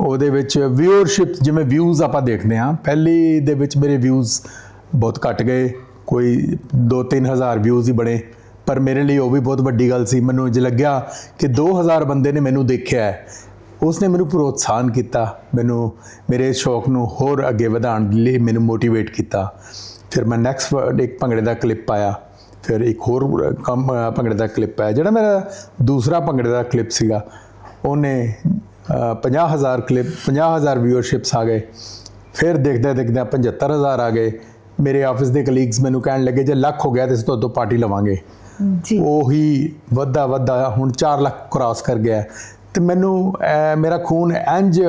ਉਹਦੇ ਵਿੱਚ ਵਿਊਅਰਸ਼ਿਪ ਜਿਵੇਂ ਵਿਊਜ਼ ਆਪਾਂ ਦੇਖਦੇ ਹਾਂ ਪਹਿਲੀ ਦੇ ਵਿੱਚ ਮੇਰੇ ਵਿਊਜ਼ ਬਹੁਤ ਘਟ ਗਏ ਕੋਈ 2-3000 ਵਿਊਜ਼ ਹੀ ਬਣੇ। ਪਰ ਮੇਰੇ ਲਈ ਉਹ ਵੀ ਬਹੁਤ ਵੱਡੀ ਗੱਲ ਸੀ। ਮੈਨੂੰ ਜੇ ਲੱਗਿਆ ਕਿ 2000 ਬੰਦੇ ਨੇ ਮੈਨੂੰ ਦੇਖਿਆ ਹੈ। ਉਸਨੇ ਮੈਨੂੰ ਪ੍ਰੋਤਸਾਹਨ ਕੀਤਾ ਮੈਨੂੰ ਮੇਰੇ ਸ਼ੌਕ ਨੂੰ ਹੋਰ ਅੱਗੇ ਵਧਾਉਣ ਲਈ ਮੈਨੂੰ ਮੋਟੀਵੇਟ ਕੀਤਾ। ਫਿਰ ਮੈਂ ਨੈਕਸਟ ਇੱਕ ਭੰਗੜੇ ਦਾ ਕਲਿੱਪ ਪਾਇਆ। ਫਿਰ ਇੱਕ ਹੋਰ ਕੰਮ ਭੰਗੜੇ ਦਾ ਕਲਿੱਪ ਆਇਆ ਜਿਹੜਾ ਮੇਰਾ ਦੂਸਰਾ ਭੰਗੜੇ ਦਾ ਕਲਿੱਪ ਸੀਗਾ। ਉਹਨੇ ਅ, 50000 ਕਲਿੱਪ 50000 ਵਿਊਅਰਸ਼ਿਪਸ ਆ ਗਏ। ਫਿਰ ਦੇਖਦੇ ਦੇਖਦੇ 75000 ਆ ਗਏ। ਮੇਰੇ ਆਫਿਸ ਦੇ ਕਲੀਗਸ ਮੈਨੂੰ ਕਹਿਣ ਲੱਗੇ ਜੇ ਲੱਖ ਹੋ ਗਿਆ ਤੇ ਇਸ ਤੋਂ ਤੋਂ ਪਾਰਟੀ ਲਵਾਂਗੇ। ਜੀ। ਉਹੀ ਵੱਧਾ ਵੱਧਾ ਹੁਣ 4 ਲੱਖ ਕ੍ਰਾਸ ਕਰ ਗਿਆ। ਤੇ ਮੈਨੂੰ ਮੇਰਾ ਖੂਨ ਇੰਜ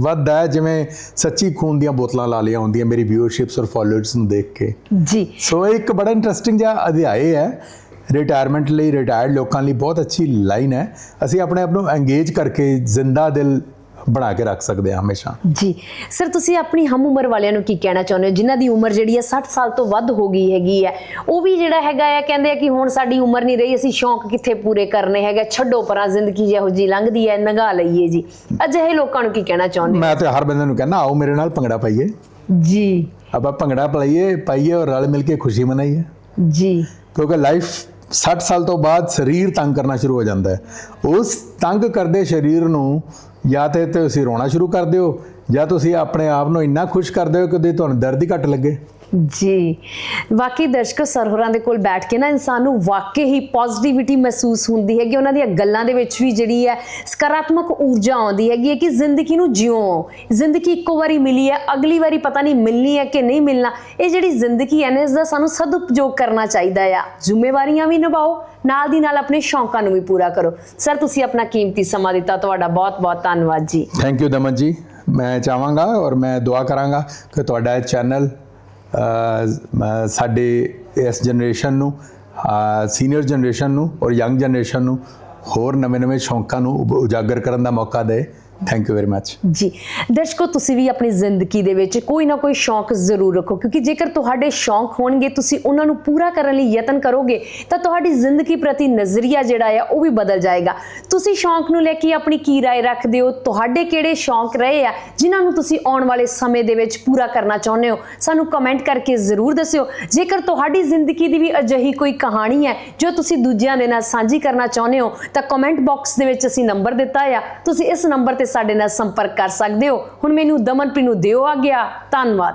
ਵੱਧਦਾ ਹੈ ਜਿਵੇਂ ਸੱਚੀ ਖੂਨ ਦੀਆਂ ਬੋਤਲਾਂ ਲਾ ਲਿਆ ਹੁੰਦੀਆਂ ਮੇਰੀ ਵਿਊਅਰਸ਼ਿਪਸ ਔਰ ਫਾਲੋਅਰਸ ਨੂੰ ਦੇਖ ਕੇ। ਜੀ। ਸੋ ਇੱਕ ਬੜਾ ਇੰਟਰਸਟਿੰਗ ਜਿਹਾ ਅਧਿਆਇ ਹੈ। ਰਿਟਾਇਰਮੈਂਟ ਲਈ ਰਿਟਾਇਰਡ ਲੋਕਾਂ ਲਈ ਬਹੁਤ ਅੱਛੀ ਲਾਈਨ ਹੈ। ਅਸੀਂ ਆਪਣੇ ਆਪ ਨੂੰ ਐਂਗੇਜ ਕਰਕੇ ਜ਼ਿੰਦਾ ਦਿਲ ਬਣਾ ਕੇ ਰੱਖ ਸਕਦੇ ਹਾਂ ਹਮੇਸ਼ਾ। ਜੀ। ਸਰ ਤੁਸੀਂ ਆਪਣੀ ਹਮ ਉਮਰ ਵਾਲਿਆਂ ਨੂੰ ਕੀ ਕਹਿਣਾ ਚਾਹੁੰਦੇ ਹੋ? ਜਿਨ੍ਹਾਂ ਦੀ ਉਮਰ ਜਿਹੜੀ ਹੈ 60 ਸਾਲ ਤੋਂ ਵੱਧ ਹੋ ਗਈ ਹੈਗੀ ਹੈ ਉਹ ਵੀ ਜਿਹੜਾ ਹੈਗਾ ਆ ਕਹਿੰਦੇ ਆ ਕਿ ਹੁਣ ਸਾਡੀ ਉਮਰ ਨਹੀਂ ਰਹੀ ਅਸੀਂ ਸ਼ੌਂਕ ਕਿੱਥੇ ਪੂਰੇ ਕਰਨੇ ਹੈਗੇ? ਛੱਡੋ ਪਰਾਂ ਜ਼ਿੰਦਗੀ ਜਿਹੋ ਜੀ ਲੰਘਦੀ ਹੈ ਨਗਾ ਲਈਏ ਜੀ। ਅਜਿਹੇ ਲੋਕਾਂ ਨੂੰ ਕੀ ਕਹਿਣਾ ਚਾਹੁੰਦੇ ਮੈਂ ਤੇ ਹਰ ਬੰਦੇ ਨੂੰ ਕਹਿੰਦਾ ਆਓ ਮੇਰੇ ਨਾਲ ਭੰਗੜਾ ਪਾਈਏ। ਜੀ। ਆਪਾਂ ਭੰਗੜਾ ਪਾਈਏ ਪਾਈਏ ਔਰ ਰਲ ਮਿਲ ਕੇ ਖੁਸ਼ੀ ਮਨਾਈਏ। ਜੀ। ਕਿਉਂਕਿ ਲਾਈਫ 60 ਸਾਲ ਤੋਂ ਬਾਅਦ ਸਰੀਰ ਤੰਗ ਕਰਨਾ ਸ਼ੁਰੂ ਹੋ ਜਾਂਦਾ ਹੈ। ਉਸ ਤੰਗ ਕਰਦੇ ਸਰੀਰ ਨੂੰ ਜਾਂ ਤੇ ਤੁਸੀਂ ਰੋਣਾ ਸ਼ੁਰੂ ਕਰ ਦਿਓ, ਜਾਂ ਤੁਸੀਂ ਆਪਣੇ ਆਪ ਨੂੰ ਇੰਨਾ ਖੁਸ਼ ਕਰ ਦਿਓ ਕਿ ਤੁਹਾਨੂੰ ਦਰਦ ਹੀ ਘੱਟ ਲੱਗੇ। ਜੀ। ਵਾਕਈ ਦਰਸ਼ਕੋ, ਸਰਹਰਾਂ ਦੇ ਕੋਲ ਬੈਠ ਕੇ ਨਾ ਇਨਸਾਨ ਨੂੰ ਵਾਕਈ ਹੀ ਪੋਜ਼ਿਟਿਵਿਟੀ ਮਹਿਸੂਸ ਹੁੰਦੀ ਹੈ ਕਿ ਉਹਨਾਂ ਦੀਆਂ ਗੱਲਾਂ ਦੇ ਵਿੱਚ ਵੀ ਜਿਹੜੀ ਹੈ ਸਕਾਰਾਤਮਕ ਊਰਜਾ ਆਉਂਦੀ ਹੈਗੀ ਹੈ ਕਿ ਜ਼ਿੰਦਗੀ ਨੂੰ ਜਿਉ। ਜ਼ਿੰਦਗੀ ਇੱਕੋ ਵਾਰੀ ਮਿਲੀ ਹੈ, ਅਗਲੀ ਵਾਰੀ ਪਤਾ ਨਹੀਂ ਮਿਲਣੀ ਹੈ ਕਿ ਨਹੀਂ ਮਿਲਣਾ। ਇਹ ਜਿਹੜੀ ਜ਼ਿੰਦਗੀ ਹੈ ਨਾ, ਇਸ ਦਾ ਸਾਨੂੰ ਸਦਉਪਯੋਗ ਕਰਨਾ ਚਾਹੀਦਾ ਆ। ਜ਼ਿੰਮੇਵਾਰੀਆਂ ਵੀ ਨਿਭਾਓ, ਨਾਲ ਦੀ ਨਾਲ ਆਪਣੇ ਸ਼ੌਂਕਾਂ ਨੂੰ ਵੀ ਪੂਰਾ ਕਰੋ। ਸਰ, ਤੁਸੀਂ ਆਪਣਾ ਕੀਮਤੀ ਸਮਾਂ ਦਿੱਤਾ, ਤੁਹਾਡਾ ਬਹੁਤ ਬਹੁਤ ਧੰਨਵਾਦ ਜੀ। ਥੈਂਕ ਯੂ ਦਮਨ ਜੀ। ਮੈਂ ਚਾਹਾਂਗਾ ਔਰ ਮੈਂ ਦੁਆ ਕਰਾਂਗਾ ਕਿ ਤੁਹਾਡਾ ਇਹ ਚੈਨਲ ਸਾਡੇ ਇਸ ਜਨਰੇਸ਼ਨ ਨੂੰ ਸੀਨੀਅਰ ਜਨਰੇਸ਼ਨ ਨੂੰ ਔਰ ਯੰਗ ਜਨਰੇਸ਼ਨ ਨੂੰ ਹੋਰ ਨਵੇਂ-ਨਵੇਂ ਸ਼ੌਂਕਾਂ ਨੂੰ ਉਬ- ਉਜਾਗਰ ਕਰਨ ਦਾ ਮੌਕਾ ਦੇ। ਥੈਂਕ ਯੂ ਵੈਰੀ ਮੱਚ ਜੀ ਦਰਸ਼ਕੋ ਤੁਸੀਂ ਵੀ ਆਪਣੀ ਜ਼ਿੰਦਗੀ ਦੇ ਵਿੱਚ ਕੋਈ ਨਾ ਕੋਈ ਸ਼ੌਂਕ ਜ਼ਰੂਰ ਰੱਖੋ ਕਿਉਂਕਿ ਜੇਕਰ ਤੁਹਾਡੇ ਸ਼ੌਂਕ ਹੋਣਗੇ ਤੁਸੀਂ ਉਹਨਾਂ ਨੂੰ ਪੂਰਾ ਕਰਨ ਲਈ ਯਤਨ ਕਰੋਗੇ ਤਾਂ ਤੁਹਾਡੀ ਜ਼ਿੰਦਗੀ ਪ੍ਰਤੀ ਨਜ਼ਰੀਆ ਜਿਹੜਾ ਆ ਉਹ ਵੀ ਬਦਲ ਜਾਏਗਾ ਤੁਸੀਂ ਸ਼ੌਂਕ ਨੂੰ ਲੈ ਕੇ ਆਪਣੀ ਕੀ رائے ਰੱਖਦੇ ਹੋ ਤੁਹਾਡੇ ਕਿਹੜੇ ਸ਼ੌਂਕ ਰਹੇ ਆ ਜਿਨ੍ਹਾਂ ਨੂੰ ਤੁਸੀਂ ਆਉਣ ਵਾਲੇ ਸਮੇਂ ਦੇ ਵਿੱਚ ਪੂਰਾ ਕਰਨਾ ਚਾਹੁੰਦੇ ਹੋ ਸਾਨੂੰ ਕਮੈਂਟ ਕਰਕੇ ਜ਼ਰੂਰ ਦੱਸਿਓ ਜੇਕਰ ਤੁਹਾਡੀ ਜ਼ਿੰਦਗੀ ਦੀ ਵੀ ਅਜਿਹੀ ਕੋਈ ਕਹਾਣੀ ਹੈ ਜੋ ਤੁਸੀਂ ਦੂਜਿਆਂ ਦੇ ਨਾਲ ਸਾਂਝੀ ਕਰਨਾ ਚਾਹੁੰਦੇ ਹੋ ਤਾਂ ਕਮੈਂਟ ਬਾਕਸ ਦੇ ਵਿੱਚ ਅਸੀਂ ਨੰਬਰ ਦਿੱਤਾ ਆ ਤੁਸੀਂ ਇਸ ਨੰਬਰ ਤੇ ਸਾਡੇ ਨਾਲ ਸੰਪਰਕ ਕਰ ਸਕਦੇ ਹੋ। ਹੁਣ ਮੈਨੂੰ ਦਮਨਪ੍ਰੀਤ ਨੂੰ ਦਿਓ ਆ ਗਿਆ। ਧੰਨਵਾਦ।